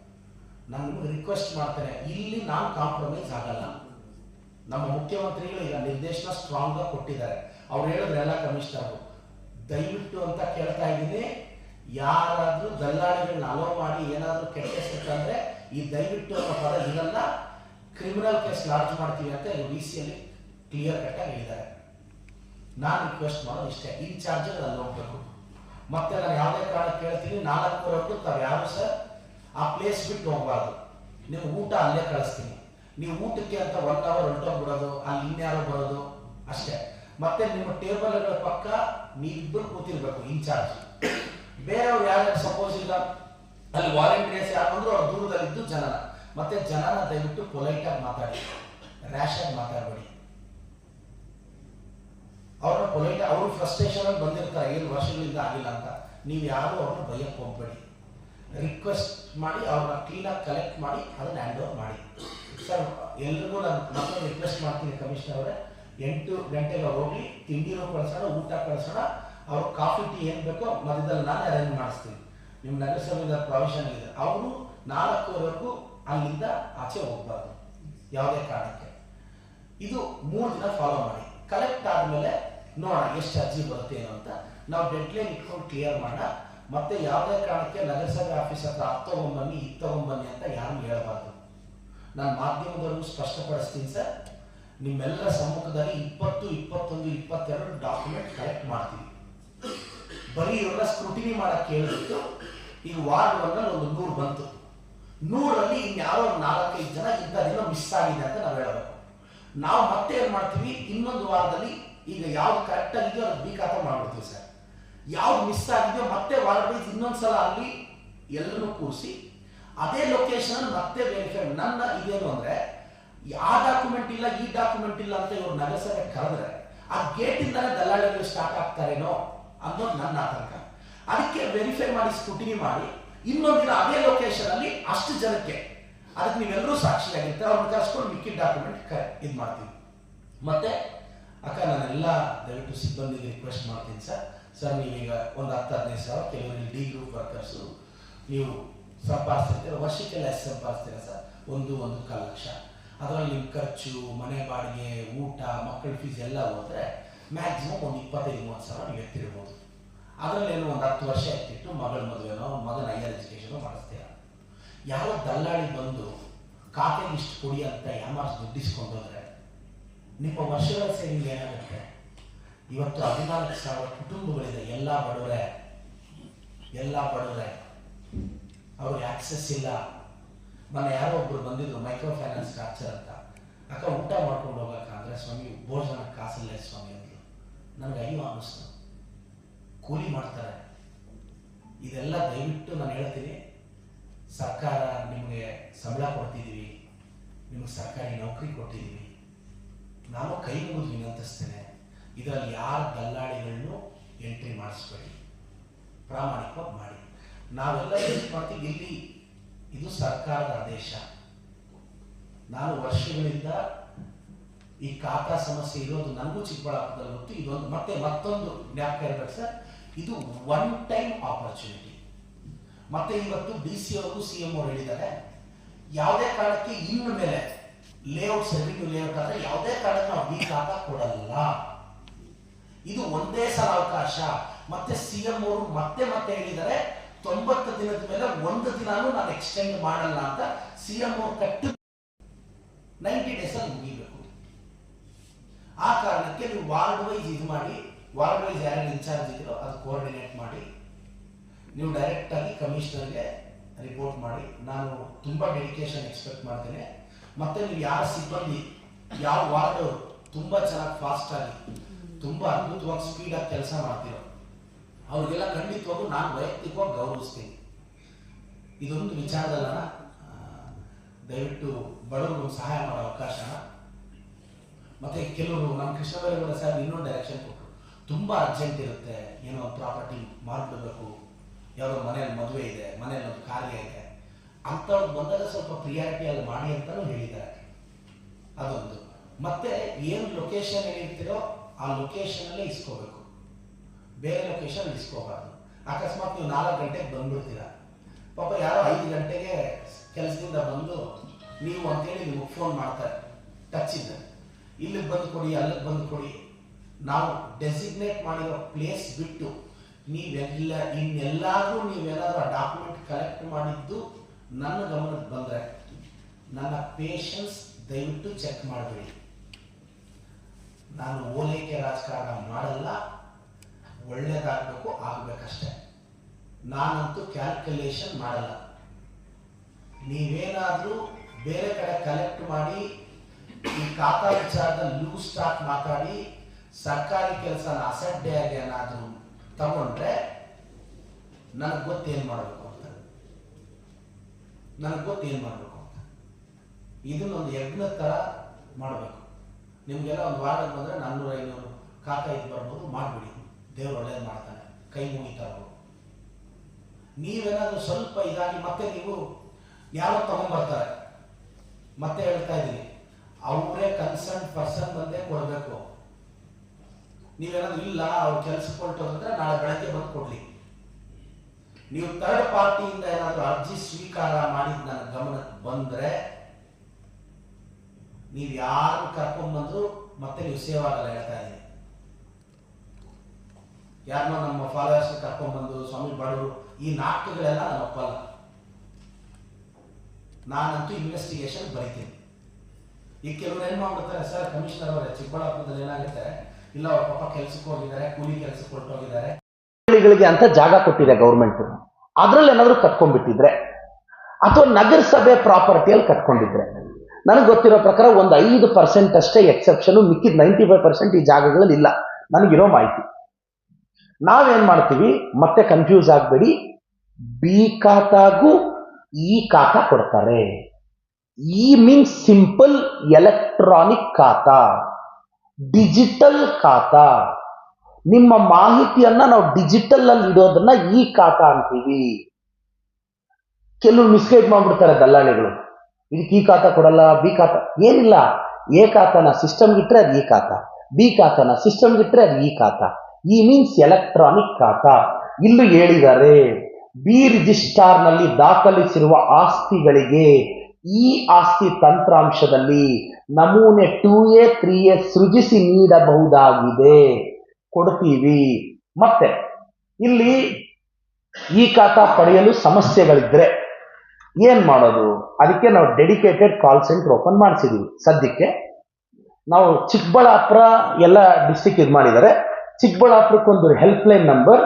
ನಾನು ರಿಕ್ವೆಸ್ಟ್ ಮಾಡ್ತಾರೆ ಇಲ್ಲಿ ನಾನು ಕಾಂಪ್ರಮೈಸ್ ಆಗಲ್ಲ. ನಮ್ಮ ಮುಖ್ಯಮಂತ್ರಿಗಳು ಈಗ ನಿರ್ದೇಶನ ಸ್ಟ್ರಾಂಗ್ ಆಗಿ ಕೊಟ್ಟಿದ್ದಾರೆ. ಅವ್ರು ಹೇಳಿದ್ರೆ ಎಲ್ಲ ಕಮಿಷನರ್ ದಯವಿಟ್ಟು ಅಂತ ಕೇಳ್ತಾ ಇದ್ದೀನಿ, ಯಾರಾದರೂ ದಲ್ಲಾಳಿಗಳನ್ನ ಅಲೋ ಮಾಡಿ ಏನಾದರೂ ಕೆಟ್ಟ ಅಂದ್ರೆ ಈ ದಯವಿಟ್ಟು ಅನ್ನೋ ಪದ ಇದನ್ನ ಕ್ರಿಮಿನಲ್ ಕೇಸ್ ಲಾಡ್ಜ್ ಮಾಡ್ತೀವಿ ಅಂತ ಡಿ ಸಿಯಲ್ಲಿ ಕ್ಲಿಯರ್ ಕಟ್ ಆಗಿ ಹೇಳಿದ್ದಾರೆ. ನಾನು ರಿಕ್ವೆಸ್ಟ್ ಮಾಡೋದು ಇಷ್ಟೇ. ಚಾರ್ಜ್ ಅಲ್ಲಿ ಹೋಗ್ಬೇಕು ಮತ್ತೆ ನಾನು ಯಾವುದೇ ಕಾರಣ ಕೇಳ್ತೀನಿ ನಾಲ್ಕೂವರೆಗೂ ತಾವು ಯಾರು ಸರ್? ಆ ಪ್ಲೇಸ್ ಬಿಟ್ಟು ಹೋಗ್ಬಾರ್ದು. ನೀವು ಊಟ ಅಲ್ಲೇ ಕಳಿಸ್ತೀನಿ. ನೀವು ಊಟಕ್ಕೆ ಅಂತ ಒನ್ ಅವರ್ ಹೊರಟೋಗ್ಬಿಡೋದು ಅಲ್ಲಿ ಇನ್ಯಾರೋ ಬರೋದು, ಅಷ್ಟೇ. ಮತ್ತೆ ನಿಮ್ಮ ಟೇಬಲ್ಗಳ ಪಕ್ಕ ನೀವಿಬ್ಬರು ಕೂತಿರ್ಬೇಕು ಇನ್ಚಾರ್ಜ್ ಬೇರೆಯವ್ರು ಯಾರು ಸಪೋಸ್ ಈಗ ಅಲ್ಲಿ ವಾಲಂಟಿಯರ್ಸ್ ಯಾರು ಅವ್ರು ದೂರದಲ್ಲಿದ್ದು ಜನನ ಮತ್ತೆ ಜನನ ದಯವಿಟ್ಟು ಪೊಲೈಟ್ ಆಗಿ ಮಾತಾಡಿ. ರ್ಯಾಶ್ ಆಗಿ ಮಾತಾಡಬೇಡಿ. ಅವ್ರನ್ನ ಪೊಲೈಟ್ ಅವರು ಫ್ರಸ್ಟ್ರೇಷನ್ ಅಲ್ಲಿ ಬಂದಿರ್ತಾರೆ ಏನು ವರ್ಷಗಳಿಂದ ಆಗಿಲ್ಲ ಅಂತ. ನೀವು ಯಾರು ಅವ್ರನ್ನ ಬೈಯಕ್ಕೆ ಹೋಗ್ಬೇಡಿ. ರಿಕ್ವೆಸ್ಟ್ ಮಾಡಿ, ಅವ್ರನ್ನ ಕ್ಲೀನಾಗಿ ಕಲೆಕ್ಟ್ ಮಾಡಿ, ಅದನ್ನ ಹ್ಯಾಂಡ್ ಓವರ್ ಮಾಡಿ. ಸರ್, ಎಲ್ರಿಗೂ ನಾನು ಮತ್ತೆ ರಿಕ್ವೆಸ್ಟ್ ಮಾಡ್ತೀನಿ ಕಮಿಷನರ್ ಅವರೇ. ಎಂಟು ಗಂಟೆಗೆ ಹೋಗಿ ತಿಂಡಿನೂ ಕಳ್ಸೋಣ, ಊಟ ಕಳ್ಸೋಣ. ಅವ್ರ ಕಾಫಿ ಟೀ ಏನು ಬೇಕೋ ಮಧ್ಯದಲ್ಲಿ ನಾನೇ ಅರೇಂಜ್ ಮಾಡಿಸ್ತೀನಿ. ನಿಮ್ಮ ನಗರಸಭೆಯಿಂದ ಪ್ರಾವಿಷನ್ ಇದೆ. ಅವರು ನಾಲ್ಕುವರೆಗೂ ಅಲ್ಲಿಂದ ಆಚೆ ಹೋಗ್ಬಾರ್ದು. ಯಾವುದೇ ಕಾರಣಕ್ಕೆ. ಇದು ಮೂರು ದಿನ ಫಾಲೋ ಮಾಡಿ. ಕಲೆಕ್ಟ್ ಆದಮೇಲೆ ನೋಡೋಣ ಎಷ್ಟು ಅರ್ಜಿ ಬರುತ್ತೆ ಏನು ಅಂತ. ನಾವು ಡೆಡ್ಲೈನ್ ಇಟ್ಕೊಂಡು ಕ್ಲಿಯರ್ ಮಾಡೋಣ. ಮತ್ತೆ ಯಾವುದೇ ಕಾರಣಕ್ಕೆ ನಗರಸಭೆ ಆಫೀಸ್ ಹತ್ರ ಅದು ತಗೊಂಬನ್ನಿ, ಇದು ತಗೊಂಬನ್ನಿ ಅಂತ ಯಾರು ಹೇಳಬಾರ್ದು. ನಾನು ಮಾಧ್ಯಮದವರೆಗೂ ಸ್ಪಷ್ಟಪಡಿಸ್ತೀನಿ ಸರ್. ನಿಮ್ಮೆಲ್ಲರ ಸಮ್ಮುಖದಲ್ಲಿ ಇಪ್ಪತ್ತು, ಇಪ್ಪತ್ತೊಂದು, ಇಪ್ಪತ್ತೆರಡು ಡಾಕ್ಯುಮೆಂಟ್ ಕಲೆಕ್ಟ್ ಮಾಡ್ತೀವಿ. ಬರೀ ಇವರ ಸ್ಕ್ರೂಟಿನಿ ಮಾಡಕ್ಕೆ ಹೇಳಿಬಿಟ್ಟು ಈಗ ವಾರ್ಡ್ ಒನ್ನಲ್ಲಿ ಒಂದು ನೂರು ಬಂತು. ನೂರಲ್ಲಿ ಇನ್ಯಾರೋ ನಾಲ್ಕೈದು ಜನ ಇಂಥದ್ದೇನೋ ಮಿಸ್ ಆಗಿದೆ ಅಂತ ನಾವು ಹೇಳಬೇಕು. ನಾವು ಮತ್ತೆ ಏನು ಮಾಡ್ತೀವಿ? ಇನ್ನೊಂದು ವಾರದಲ್ಲಿ ಈಗ ಯಾವ್ದು ಕರೆಕ್ಟ್ ಆಗಿದೆಯೋ ಅದು ಬೀಕಾತ ಮಾಡ್ಬಿಡ್ತೀವಿ ಸರ್. ಯಾವ್ದು ಮಿಸ್ ಆಗಿದೆಯೋ ಮತ್ತೆ ವಾರ್ಡ್ ವೈಸ್ ಇನ್ನೊಂದ್ಸಲ ಅಲ್ಲಿ ಎಲ್ಲರೂ ಕೂರಿಸಿ ಅದೇ ಲೊಕೇಶನ್ ಮತ್ತೆ ವೆರಿಫೈ ನನ್ನ ಇದೇನು ಅಂದ್ರೆ, ಆ ಡಾಕ್ಯುಮೆಂಟ್ ಇಲ್ಲ, ಈ ಡಾಕ್ಯುಮೆಂಟ್ ಇಲ್ಲ ಅಂತ ಇವರು ನಗರಸಭೆ ಕರೆದ್ರೆ ಆ ಗೇಟ್ ಇಂದಾನೆ ದಲ್ಲಾಳಿಗಳು ಸ್ಟಾರ್ಟ್ ಆಗ್ತಾರೇನೋ ಅನ್ನೋದು ನನ್ನ ಆತಂಕ. ಅದಕ್ಕೆ ವೆರಿಫೈ ಮಾಡಿ ಸ್ಕ್ರೂಟಿನಿ ಮಾಡಿ ಇನ್ನೊಂದಿನ ಅದೇ ಲೊಕೇಶನ್ ಅಲ್ಲಿ ಅಷ್ಟು ಜನಕ್ಕೆ, ಅದಕ್ಕೆ ನೀವೆಲ್ಲರೂ ಸಾಕ್ಷಿಯಾಗಿರ್ತಾರೆ, ಅವ್ರನ್ನ ಕರೆಸ್ಕೊಂಡು ಮಿಕ್ಕಿದ ಡಾಕ್ಯುಮೆಂಟ್ ಇದು ಮಾಡ್ತೀವಿ. ಮತ್ತೆ, ಅಕ್ಕ, ನಾನೆಲ್ಲ ದಯವಿಟ್ಟು ಸಿಬ್ಬಂದಿಗೆ ರಿಕ್ವೆಸ್ಟ್ ಮಾಡ್ತೀನಿ ಸರ್. ಸರ್, ನೀವೀಗ ಒಂದು ಹತ್ತು, ಹದಿನೈದು ಸಾವಿರ ಕೆಲವರಿಗೆ ಡಿ ಗ್ರೂಪ್ ವರ್ಕರ್ಸು ನೀವು ಸಂಪಾದಿಸ್ತಿರ್ತೀರ, ವರ್ಷಕ್ಕೆಲ್ಲ ಎಷ್ಟು ಸಂಪಾದಿಸ್ತೀರ ಸರ್? ಒಂದು ಒಂದು ಕಾಲ ಲಕ್ಷ ಅದರಲ್ಲಿ ನಿಮ್ಮ ಖರ್ಚು, ಮನೆ ಬಾಡಿಗೆ, ಊಟ ಮಕ್ಕಳ ಫೀಸ್ ಎಲ್ಲ ಹೋದ್ರೆ ಮ್ಯಾಕ್ಸಿಮಮ್ ಒಂದು ಇಪ್ಪತ್ತೈದು, ಮೂವತ್ತು ಸಾವಿರ ನೀವು ಎತ್ತಿರ್ಬೋದು. ಅದರಲ್ಲಿ ಏನೋ ಒಂದು ಹತ್ತು ವರ್ಷ ಎತ್ತಿಟ್ಟು ಮಗಳ ಮದುವೆನೋ, ಮಗನ ಹೈಯರ್ ಎಜುಕೇಷನೋ ಮಾಡಿಸ್ತೀರ. ಯಾವ ದಲ್ಲಾಳಿ ಬಂದು ಖಾತೆಗೆ ಇಷ್ಟು ಕೊಡಿ ಅಂತ ಯಾಮಾರ್ಸ್ ದುಡ್ಡಿಸ್ಕೊಂಡೋದ್ರೆ ನಿಮ್ಮ ವರ್ಷಗಳ ಸೇವಿಂಗ್ ಏನಾಗುತ್ತೆ? ಇವತ್ತು ಹದಿನಾಲ್ಕು ಸಾವಿರ ಕುಟುಂಬಗಳಿದೆ, ಎಲ್ಲ ಬಡವರೇ ಎಲ್ಲ ಬಡವರೇ. ಅವ್ರಿಗೆ ಆಕ್ಸೆಸ್ ಇಲ್ಲ. ಮೊನ್ನೆ ಯಾರೋ ಒಬ್ರು ಬಂದಿದ್ರು ಮೈಕ್ರೋ ಫೈನಾನ್ಸ್ ಸ್ಟ್ರಾಕ್ಚರ್ ಅಂತ. ಅಕ್ಕ ಊಟ ಮಾಡ್ಕೊಂಡು ಹೋಗಕ್ಕ ಸ್ವಾಮಿ, ಭೋಜನ ಕಾಸಲ್ಲೇ ಸ್ವಾಮಿ ಅಂದ್ರು. ನನಗೆ ಅಯ್ಯೋ ಅನ್ನಿಸ್ತು. ಕೂಲಿ ಮಾಡ್ತಾರೆ. ಇದೆಲ್ಲ ದಯವಿಟ್ಟು ನಾನು ಹೇಳ್ತೀನಿ. ಸರ್ಕಾರ ನಿಮಗೆ ಸಂಬಳ ಕೊಡ್ತಿದ್ದೀವಿ. ನಿಮಗೆ ಸರ್ಕಾರಿ ನೌಕರಿ ಕೊಟ್ಟಿದ್ದೀವಿ ನಾನು ಕೈ ಮುಗಿದು ವಿನಂತಿಸ್ತೇನೆ. ಇದರಲ್ಲಿ ಯಾರ ದಲ್ಲಾಳಿಗಳನ್ನು ಎಂಟ್ರಿ ಮಾಡಿಸ್ಬೇಡಿ. ಪ್ರಾಮಾಣಿಕವಾಗಿ ಮಾಡಿ. ನಾವೆಲ್ಲ ಮಾಡ್ತೀವಿ. ಇಲ್ಲಿ ಇದು ಸರ್ಕಾರದ ಆದೇಶ. ನಾನು ವರ್ಷಗಳಿಂದ ಈ ಖಾತಾ ಸಮಸ್ಯೆ ಇರೋದು ನನಗೂ ಚಿಕ್ಕಬಳ್ಳಾಪುರದಲ್ಲಿ ಗೊತ್ತು. ಇದೊಂದು ಮತ್ತೆ ಮತ್ತೊಂದು ಜ್ಞಾಪಕ ಇರಬೇಕು ಸರ್. ಇದು ಒನ್ ಟೈಮ್ ಆಪರ್ಚುನಿಟಿ ಮತ್ತೆ ಇವತ್ತು ಡಿ ಸಿ ಅವರು ಸಿ ಎಂ ಅವರು ಹೇಳಿದ್ದಾರೆ, ಯಾವುದೇ ಕಾರಣಕ್ಕೆ ಇನ್ನು ಮೇಲೆ ಲೇಔಟ್ ಸರ್ವಿಂಗ್ ಲೇಔಟ್ ಆದರೆ ಯಾವುದೇ ಕಾರಣಕ್ಕೆ ನಾವು ವೀಕ್ ಆಗ ಕೊಡಲ್ಲ. ಇದು ಒಂದೇ ಸಲ ಅವಕಾಶ. ಮತ್ತೆ ಸಿ ಎಂ ಅವರು ಮತ್ತೆ ಮತ್ತೆ ಹೇಳಿದ್ದಾರೆ, ತೊಂಬತ್ತು ದಿನದ ಮೇಲೆ ಒಂದು ದಿನಾನು ನಾನು ಎಕ್ಸ್ಟೆಂಡ್ ಮಾಡಲ್ಲ ಅಂತ ಸಿ ಎಂ ಅವರು ಕಟ್ಟು ನೈಂಟಿ ಡೇಸ್ ಅಲ್ಲಿ ಮುಗಿಬೇಕು. ಆ ಕಾರಣಕ್ಕೆ ನೀವು ವಾರ್ಡ್ ವೈಸ್ ಇದು ಮಾಡಿ ವಾರ್ಡ್ ಯಾರು ಇನ್ಚಾರ್ಜ್ ಇದೆಯೋ ಅದು ಕೋಆರ್ಡಿನೇಟ್ ಮಾಡಿ, ನೀವು ಡೈರೆಕ್ಟ್ ಆಗಿ ಕಮಿಷನರ್ಗೆ ರಿಪೋರ್ಟ್ ಮಾಡಿ. ನಾನು ತುಂಬ ಡೆಡಿಕೇಶನ್ ಎಕ್ಸ್ಪೆಕ್ಟ್ ಮಾಡ್ತೇನೆ. ಮತ್ತೆ ನೀವು ಯಾರ ಸಿಬ್ಬಂದಿ, ಯಾವ ವಾರ್ಡ್ ತುಂಬ ಚೆನ್ನಾಗಿ ಆಗಿ, ತುಂಬಾ ಅದ್ಭುತವಾಗಿ ಸ್ಪೀಡ್ ಆಗಿ ಕೆಲಸ ಮಾಡ್ತೀರೋ, ಅವ್ರಿಗೆಲ್ಲ ಖಂಡಿತವಾಗೂ ನಾನು ವೈಯಕ್ತಿಕವಾಗಿ ಗೌರವಿಸ್ತೀನಿ. ಇದೊಂದು ವಿಚಾರದಲ್ಲ ದಯವಿಟ್ಟು ಬಡವರು ಸಹಾಯ ಮಾಡೋ ಅವಕಾಶ. ಮತ್ತೆ ಕೆಲವರು ನಮ್ಮ ಕೃಷ್ಣ ಸರ್ ಇನ್ನೊಂದು ಡೈರೆಕ್ಷನ್ ಕೊಟ್ಟರು ತುಂಬ ಅರ್ಜೆಂಟ್ ಇರುತ್ತೆ. ಏನೋ ಪ್ರಾಪರ್ಟಿ ಮಾಡಿಬಿಡ್ಬೇಕು ಯಾವುದೋ ಮನೇಲಿ ಮದುವೆ ಇದೆ ಮನೇಲಿ ಒಂದು ಕಾರ್ಯ ಇದೆ. ಅಂಥವ್ರು ಬಂದಾಗ ಸ್ವಲ್ಪ ಪ್ರಿಯಾರಿಟಿಯಾಗಿ ಮಾಡಿ ಅಂತಲೂ ಹೇಳಿದ್ದಾರೆ. ಅದೊಂದು. ಮತ್ತೆ ಏನು ಲೊಕೇಶನ್ ಹೇಳಿರ್ತೀರೋ ಆ ಲೊಕೇಶನಲ್ಲೇ ಇಸ್ಕೋಬೇಕು. ಬೇರೆ ಲೊಕೇಶನ್ ಇಸ್ಕೋಬಾರ್ದು. ಅಕಸ್ಮಾತ್ ನೀವು ನಾಲ್ಕು ಗಂಟೆಗೆ ಬಂದ್ಬಿಡ್ತೀರಾ. ಪಾಪ ಯಾರೋ ಐದು ಗಂಟೆಗೆ ಕೆಲಸದಿಂದ ಬಂದು ನೀವು ಅಂತೇಳಿ ನಿಮಗೆ ಫೋನ್ ಮಾಡ್ತಾರೆ. ಟಚ್ ಇದ್ದ ಇಲ್ಲಿಗೆ ಬಂದು ಕೊಡಿ, ಅಲ್ಲಿಗೆ ಬಂದು ಕೊಡಿ. ನಾವು ಡೆಸಿಗ್ನೇಟ್ ಮಾಡಿರೋ ಪ್ಲೇಸ್ ಬಿಟ್ಟು ನೀವೆಲ್ಲ, ಇನ್ನೆಲ್ಲಾದರೂ ನೀವೆಲ್ಲಾದರೂ ಆ ಡಾಕ್ಯುಮೆಂಟ್ ಕಲೆಕ್ಟ್ ಮಾಡಿದ್ದು ನನ್ನ ಗಮನಕ್ಕೆ ಬಂದರೆ ನನ್ನ ಪೇಷನ್ಸ್ ದಯವಿಟ್ಟು ಚೆಕ್ ಮಾಡಬೇಡಿ. ನಾನು ಓಲೈಕೆ ರಾಜಕಾರಣ ಮಾಡಲ್ಲ, ಒಳ್ಳೇದಾಗಬೇಕು, ಆಗಬೇಕಷ್ಟೆ. ನಾನಂತೂ ಕ್ಯಾಲ್ಕುಲೇಷನ್ ಮಾಡಲ್ಲ. ನೀವೇನಾದರೂ ಬೇರೆ ಕಡೆ ಕಲೆಕ್ಟ್ ಮಾಡಿ, ಈ ಖಾತಾ ವಿಚಾರದಲ್ಲಿ ಲೂಸ್ ಸ್ಟಾಕ್ ಮಾತಾಡಿ ಸರ್ಕಾರಿ ಕೆಲಸನ ಅಸಡ್ಡೆಯಾಗಿ ಏನಾದರೂ ತಗೊಂಡ್ರೆ ನನಗೆ ಗೊತ್ತೇನು ಮಾಡಬೇಕು ಅಂತ. ನನಗೆ ಗೊತ್ತೇನು ಮಾಡಬೇಕು ಅಂತ. ಇದನ್ನೊಂದು ಯಜ್ಞ ಥರ ಮಾಡಬೇಕು. ನಿಮಗೆಲ್ಲ ಒಂದು ವಾರ್ಡ್ ಬಂದರೆ ನಾನ್ನೂರ ಐನೂರು ಕಾಕ ಇದು ಬರ್ಬೋದು, ಮಾಡಿಬಿಡಿ. ದೇವ್ರು ಒಳ್ಳೇದು ಮಾಡ್ತಾನೆ. ಕೈ ಮುಗಿತಾರೆ ನೀವೇನಾದರೂ ಸ್ವಲ್ಪ ಇದಾಗಿ ಮತ್ತೆ ನೀವು ಯಾರೋ ತಗೊಂಡ್ಬರ್ತಾರೆ. ಮತ್ತೆ ಹೇಳ್ತಾ ಇದ್ದೀನಿ ಅವರೇ ಕನ್ಸರ್ನ್ ಪರ್ಸನ್ ಬಂದೇ ಕೊಡಬೇಕು. ನೀವೇನಾದ್ರು ಇಲ್ಲ, ಅವ್ರು ಕೆಲ್ಸಕ್ಕೆ ಅಂದ್ರೆ ನಾಳೆ ಬೆಳಗ್ಗೆ ಬಂದು ಕೊಡ್ಲಿ. ನೀವು ಥರ್ಡ್ ಪಾರ್ಟಿಯಿಂದ ಏನಾದರೂ ಅರ್ಜಿ ಸ್ವೀಕಾರ ಮಾಡಿದ ನನ್ನ ಗಮನಕ್ಕೆ ಬಂದ್ರೆ ನೀವು ಯಾರು ಕರ್ಕೊಂಡ್ಬಂದ್ರು ಮತ್ತೆ ನೀವು ಸೇವ್ ಆಗಲ್ಲ ಹೇಳ್ತಾ ಇದ್ದೀನಿ. ಯಾರನ್ನೋ ನಮ್ಮ ಫಾಲೋವರ್ಸ್ ಕರ್ಕೊಂಡ್ಬಂದು ಸ್ವಾಮಿ ಬಡವರು, ಈ ನಾಟಕಗಳೆಲ್ಲ ನಾನು ಒಪ್ಪಲ್ಲ. ನಾನಂತೂ ಇನ್ವೆಸ್ಟಿಗೇಷನ್ ಬರೀತೀನಿ. ಈ ಕೆಲವರು ಏನ್ ಮಾಡ್ಬಿಡ್ತಾರೆ, ಸರ್ ಕಮಿಷನರ್ ಅವರೇ, ಚಿಕ್ಕಬಳ್ಳಾಪುರದಲ್ಲಿ ಏನಾಗುತ್ತೆ ಇಲ್ಲ, ಅವ್ರ ಪಾಪ ಕೆಲ್ಸಕ್ಕೆ ಹೋಗಿದ್ದಾರೆ, ಕೂಲಿ ಕೆಲ್ಸಕ್ಕೆ ಹೊರಟೋಗಿದ್ದಾರೆ. ಹಳ್ಳಿಗಳಿಗೆ ಅಂತ ಜಾಗ ಕೊಟ್ಟಿದೆ ಗೌರ್ಮೆಂಟ್ ಅದ್ರಲ್ಲಿ ಏನಾದ್ರು ಕಟ್ಕೊಂಡ್ಬಿಟ್ಟಿದ್ರೆ, ಅಥವಾ ನಗರಸಭೆ ಪ್ರಾಪರ್ಟಿಯಲ್ಲಿ ಕಟ್ಕೊಂಡಿದ್ರೆ, ನನಗೆ ಗೊತ್ತಿರೋ ಪ್ರಕಾರ ಒಂದು ಐದು ಪರ್ಸೆಂಟ್ ಅಷ್ಟೇ ಎಕ್ಸೆಪ್ಷನ್ ಮಿಕ್ಕಿದ ನೈಂಟಿ ಫೈವ್ ಪರ್ಸೆಂಟ್ ಈ ಜಾಗಗಳಲ್ಲಿ ಇಲ್ಲ. ನನಗಿರೋ ಮಾಹಿತಿ. ನಾವೇನ್ ಮಾಡ್ತೀವಿ, ಮತ್ತೆ ಕನ್ಫ್ಯೂಸ್ ಆಗಬೇಡಿ. ಬಿ ಖಾತಾಗೂ ಈ ಖಾತಾ ಕೊಡ್ತಾರೆ. ಈ ಮೀನ್ಸ್ ಸಿಂಪಲ್ ಎಲೆಕ್ಟ್ರಾನಿಕ್ ಖಾತಾ. ಡಿಜಿಟಲ್ ಖಾತಾ. ನಿಮ್ಮ ಮಾಹಿತಿಯನ್ನ ನಾವು ಡಿಜಿಟಲ್ ಅಲ್ಲಿ ಇಡೋದನ್ನ ಈ ಖಾತಾ ಅಂತೀವಿ. ಕೆಲವು ಮಿಸ್ಗೈಡ್ ಮಾಡ್ಬಿಡ್ತಾರೆ ದಲ್ಲಾಳಿಗಳು. ಇದಕ್ಕೆ ಈ ಖಾತಾ ಕೊಡಲ್ಲ, ಬಿ ಖಾತಾ. ಏನಿಲ್ಲ. ಎ ಖಾತಾನ ಸಿಸ್ಟಮ್ ಇಟ್ರೆ ಅದು ಈ ಖಾತಾ. ಬಿ ಖಾತಾನ ಸಿಸ್ಟಮ್ ಇಟ್ರೆ ಅದು ಈ ಖಾತಾ. ಈ ಮೀನ್ಸ್ ಎಲೆಕ್ಟ್ರಾನಿಕ್ ಖಾತಾ. ಇಲ್ಲೂ ಹೇಳಿದ್ದಾರೆ, ಬಿ ರಿಜಿಸ್ಟಾರ್ನಲ್ಲಿ ದಾಖಲಿಸಿರುವ ಆಸ್ತಿಗಳಿಗೆ ಈ ಆಸ್ತಿ ತಂತ್ರಾಂಶದಲ್ಲಿ ನಮೂನೆ ಟೂ ಎ ತ್ರೀ ಎ ಸೃಜಿಸಿ ನೀಡಬಹುದಾಗಿದೆ. ಕೊಡ್ತೀವಿ. ಮತ್ತೆ, ಇಲ್ಲಿ ಈ ಖಾತಾ ಪಡೆಯಲು ಸಮಸ್ಯೆಗಳಿದ್ರೆ ಏನ್ ಮಾಡೋದು? ಅದಕ್ಕೆ ನಾವು ಡೆಡಿಕೇಟೆಡ್ ಕಾಲ್ ಸೆಂಟರ್ ಓಪನ್ ಮಾಡಿಸಿದೀವಿ. ಸದ್ಯಕ್ಕೆ ನಾವು ಚಿಕ್ಕಬಳ್ಳಾಪುರ ಎಲ್ಲ ಡಿಸ್ಟಿಕ್ ಇದು ಮಾಡಿದ್ದಾರೆ. ಚಿಕ್ಕಬಳ್ಳಾಪುರಕ್ಕೊಂದು helpline number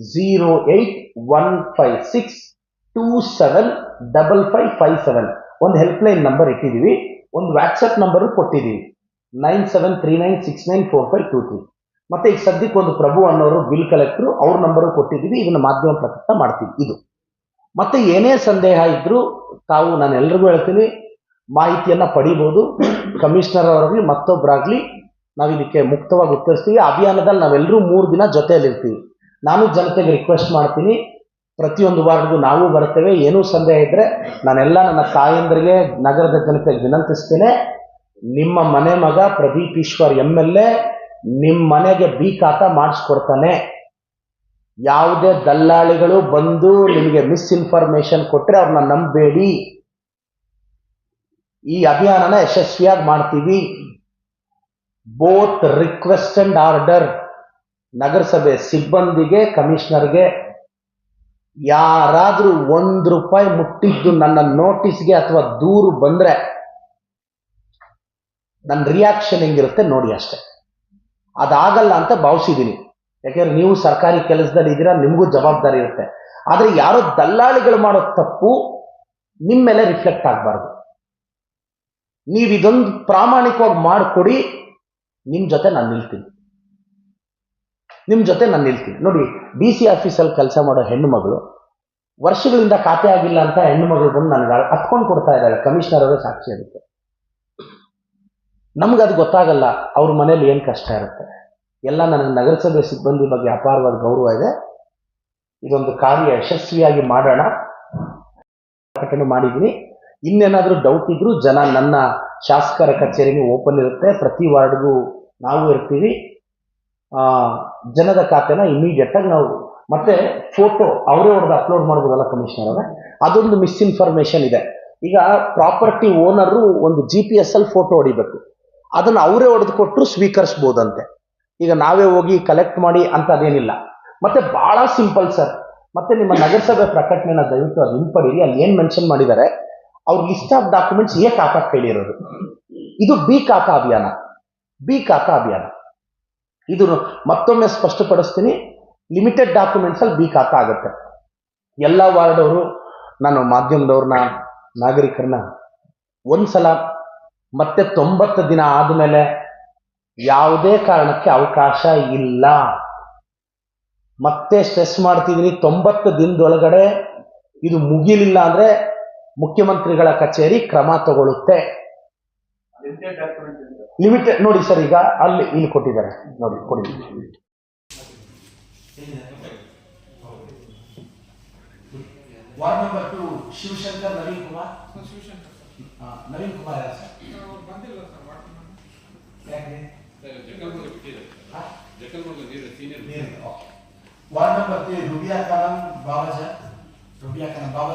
zero eight one five six two seven double five five seven ಒಂದು ಹೆಲ್ಪ್ ಲೈನ್ ನಂಬರ್ ಇಟ್ಟಿದ್ದೀವಿ ಒಂದು ವಾಟ್ಸಪ್ ನಂಬರು ಕೊಟ್ಟಿದ್ದೀವಿ nine seven three nine six nine four five two three ಮತ್ತೆ ಈಗ ಸದ್ಯಕ್ಕೆ ಒಂದು ಪ್ರಭು ಅನ್ನೋರು ಬಿಲ್ ಕಲೆಕ್ಟ್ರು ಅವ್ರ ನಂಬರು ಕೊಟ್ಟಿದ್ದೀವಿ ಇದನ್ನು ಮಾಧ್ಯಮ ಪ್ರಕಟ ಮಾಡ್ತೀವಿ, ಇದು. ಮತ್ತೆ ಏನೇ ಸಂದೇಹ ಇದ್ದರೂ ತಾವು ನಾನು ಎಲ್ರಿಗೂ ಹೇಳ್ತೀನಿ, ಮಾಹಿತಿಯನ್ನು ಪಡಿಬೋದು. ಕಮಿಷನರ್ ಅವರಾಗಲಿ ಮತ್ತೊಬ್ಬರಾಗ್ಲಿ ನಾವು ಇದಕ್ಕೆ ಮುಕ್ತವಾಗಿ ಉತ್ತರಿಸ್ತೀವಿ. ಅಭಿಯಾನದಲ್ಲಿ ನಾವೆಲ್ಲರೂ ಮೂರು ದಿನ ಜೊತೆಯಲ್ಲಿರ್ತೀವಿ. ನಾನು ಜನತೆಗೆ ರಿಕ್ವೆಸ್ಟ್ ಮಾಡ್ತೀನಿ ಪ್ರತಿಯೊಂದು ವಾರ್ಡ್ಗೂ ನಾವು ಬರ್ತೇವೆ ಏನೂ ಸಂದೇಹ ಇದ್ರೆ ನಾನೆಲ್ಲ ನನ್ನ ತಾಯಂದ್ರಿಗೆ ನಗರದ ಜನತೆಗೆ ವಿನಂತಿಸ್ತೇನೆ. ನಿಮ್ಮ ಮನೆ ಮಗ Pradeep Eshwar M L A ನಿಮ್ಮ ಮನೆಗೆ ಬಿ ಖಾತ ಮಾಡಿಸ್ಕೊಡ್ತಾನೆ. ಯಾವುದೇ ದಲ್ಲಾಳಿಗಳು ಬಂದು ನಿಮಗೆ ಮಿಸ್ಇನ್ಫಾರ್ಮೇಶನ್ ಕೊಟ್ಟರೆ ಅವ್ರನ್ನ ನಂಬಬೇಡಿ ಈ ಅಭಿಯಾನನ ಯಶಸ್ವಿಯಾಗಿ ಮಾಡ್ತೀವಿ. ಬೋತ್ ರಿಕ್ವೆಸ್ಟ್ ಅಂಡ್ ಆರ್ಡರ್ ನಗರಸಭೆ ಸಿಬ್ಬಂದಿಗೆ, ಕಮಿಷನರ್ಗೆ ಯಾರಾದ್ರೂ ಒಂದು ರೂಪಾಯಿ ಮುಟ್ಟಿದ್ದು ನನ್ನ ನೋಟಿಸ್ಗೆ ಅಥವಾ ದೂರು ಬಂದರೆ ನನ್ನ ರಿಯಾಕ್ಷನ್ ಹೆಂಗಿರುತ್ತೆ ನೋಡಿ ಅಷ್ಟೆ. ಅದಾಗಲ್ಲ ಅಂತ ಭಾವಿಸಿದ್ದೀನಿ ಯಾಕೆಂದ್ರೆ ನೀವು ಸರ್ಕಾರಿ ಕೆಲಸದಲ್ಲಿ ಇದ್ದೀರಾ, ನಿಮಗೂ ಜವಾಬ್ದಾರಿ ಇರುತ್ತೆ. ಆದರೆ ಯಾರೋ ದಲ್ಲಾಳಿಗಳು ಮಾಡೋ ತಪ್ಪು ನಿಮ್ಮ ಮೇಲೆ ರಿಫ್ಲೆಕ್ಟ್ ಆಗಬಾರ್ದು. ನೀವು ಇದೊಂದು ಪ್ರಾಮಾಣಿಕವಾಗಿ ಮಾಡಿಕೊಡಿ ನಿಮ್ಮ ಜೊತೆ ನಾನು ನಿಲ್ತೀನಿ. ನಿಮ್ಮ ಜೊತೆ ನಾನು ನಿಲ್ತೀನಿ. ನೋಡಿ ಡಿ ಸಿ ಆಫೀಸಲ್ಲಿ ಕೆಲಸ ಮಾಡೋ ಹೆಣ್ಣು ಮಗಳು, ವರ್ಷಗಳಿಂದ ಖಾತೆ ಆಗಿಲ್ಲ ಅಂತ ಹೆಣ್ಣು ಮಗಳು ಬಂದು ನನಗೆ ಹತ್ಕೊಂಡು ಕೊಡ್ತಾ ಇದ್ದಾಳೆ. ಕಮಿಷನರ್ ಅವರೇ ಸಾಕ್ಷಿ ಅದಕ್ಕೆ. ನಮ್ಗೆ ಅದು ಗೊತ್ತಾಗಲ್ಲ ಅವ್ರ ಮನೇಲಿ ಏನು ಕಷ್ಟ ಇರುತ್ತೆ. ಎಲ್ಲ ನನಗೆ ನಗರಸಭೆ ಸಿಬ್ಬಂದಿ ಬಗ್ಗೆ ಅಪಾರವಾದ ಗೌರವ ಇದೆ. ಇದೊಂದು ಕಾರ್ಯ ಯಶಸ್ವಿಯಾಗಿ ಮಾಡೋಣ. ಪ್ರಕಟಣೆ ಮಾಡಿದ್ದೀನಿ ಇನ್ನೇನಾದರೂ ಡೌಟ್ ಇದ್ರೂ ಜನ ನನ್ನ ಶಾಸಕರ ಕಚೇರಿಗೆ ಓಪನ್ ಇರುತ್ತೆ. ಪ್ರತಿ ವಾರ್ಡ್ಗೂ ನಾವು ಇರ್ತೀವಿ. ಜನದ ಖಾತೆನ ಇಮಿಡಿಯೇಟಾಗಿ ನಾವು ಮತ್ತೆ ಫೋಟೋ ಅವರೇ ಹೊಡೆದು ಅಪ್ಲೋಡ್ ಮಾಡ್ಬೋದಲ್ಲ ಕಮಿಷನರ್ ಅವರೇ? ಅದೊಂದು ಮಿಸ್ಇನ್ಫಾರ್ಮೇಶನ್ ಇದೆ. ಈಗ ಪ್ರಾಪರ್ಟಿ ಓನರು ಒಂದು ಜಿ ಪಿ ಎಸ್ ಅಲ್ಲಿ ಫೋಟೋ ಹೊಡಿಬೇಕು. ಅದನ್ನು ಅವರೇ ಹೊಡೆದು ಕೊಟ್ಟರು ಸ್ವೀಕರಿಸ್ಬೋದಂತೆ. ಈಗ ನಾವೇ ಹೋಗಿ ಕಲೆಕ್ಟ್ ಮಾಡಿ ಅಂತ ಅದೇನಿಲ್ಲ ಮತ್ತೆ ಬಹಳ ಸಿಂಪಲ್ ಸರ್ ಮತ್ತೆ ನಿಮ್ಮ ನಗರಸಭೆ ಪ್ರಕಟಣೆನ ದಯವಿಟ್ಟು ಅದು ಹಿಂಪಡೀರಿ. ಅಲ್ಲಿ ಏನು ಮೆನ್ಷನ್ ಮಾಡಿದ್ದಾರೆ ಅವ್ರ ಲಿಸ್ಟ್ ಆಫ್ ಡಾಕ್ಯುಮೆಂಟ್ಸ್ ಎ ಖಾತಾ ಕೇಳಿರೋದು. ಇದು ಬಿ ಕಾಕ ಅಭಿಯಾನ. ಬಿ ಕಾಕಾ ಅಭಿಯಾನ. ಇದು ಮತ್ತೊಮ್ಮೆ ಸ್ಪಷ್ಟಪಡಿಸ್ತೀನಿ. ಲಿಮಿಟೆಡ್ ಡಾಕ್ಯುಮೆಂಟ್ಸ್ ಅಲ್ಲಿ ಬಿ ಖಾತಾ ಆಗುತ್ತೆ. ಎಲ್ಲ ವಾರ್ಡ್ ಅವರು ನಾನು ಮಾಧ್ಯಮದವ್ರನ್ನ, ನಾಗರಿಕರನ್ನ ಒಂದ್ಸಲ ಮತ್ತೆ ತೊಂಬತ್ತು ದಿನ ಆದಮೇಲೆ ಯಾವುದೇ ಕಾರಣಕ್ಕೆ ಅವಕಾಶ ಇಲ್ಲ. ಮತ್ತೆ ಸ್ಟ್ರೆಸ್ ಮಾಡ್ತಿದ್ದೀನಿ. ತೊಂಬತ್ತು ದಿನದೊಳಗಡೆ ಇದು ಮುಗಿಲಿಲ್ಲ ಅಂದ್ರೆ ಮುಖ್ಯಮಂತ್ರಿಗಳ ಕಚೇರಿ ಕ್ರಮ ತಗೊಳ್ಳುತ್ತೆ ಲಿಮಿಟೆಡ್ ನೋಡಿ ಸರ್ ಈಗ ಅಲ್ಲಿ ಇಲ್ಲಿ ಕೊಟ್ಟಿದ್ದಾರೆ. ನೋಡಿ ಕೊಡಿ. Ward number two Shivashankar Naveen Kumar. ಆ, ನವೀನ್ ಕುಮಾರ್ ಯಾರು ಸರ್? ನೀರು, okay. Ward number three Rubiya Khanam Babajan Rubiya ಕಲಂ ಬಾಬಾ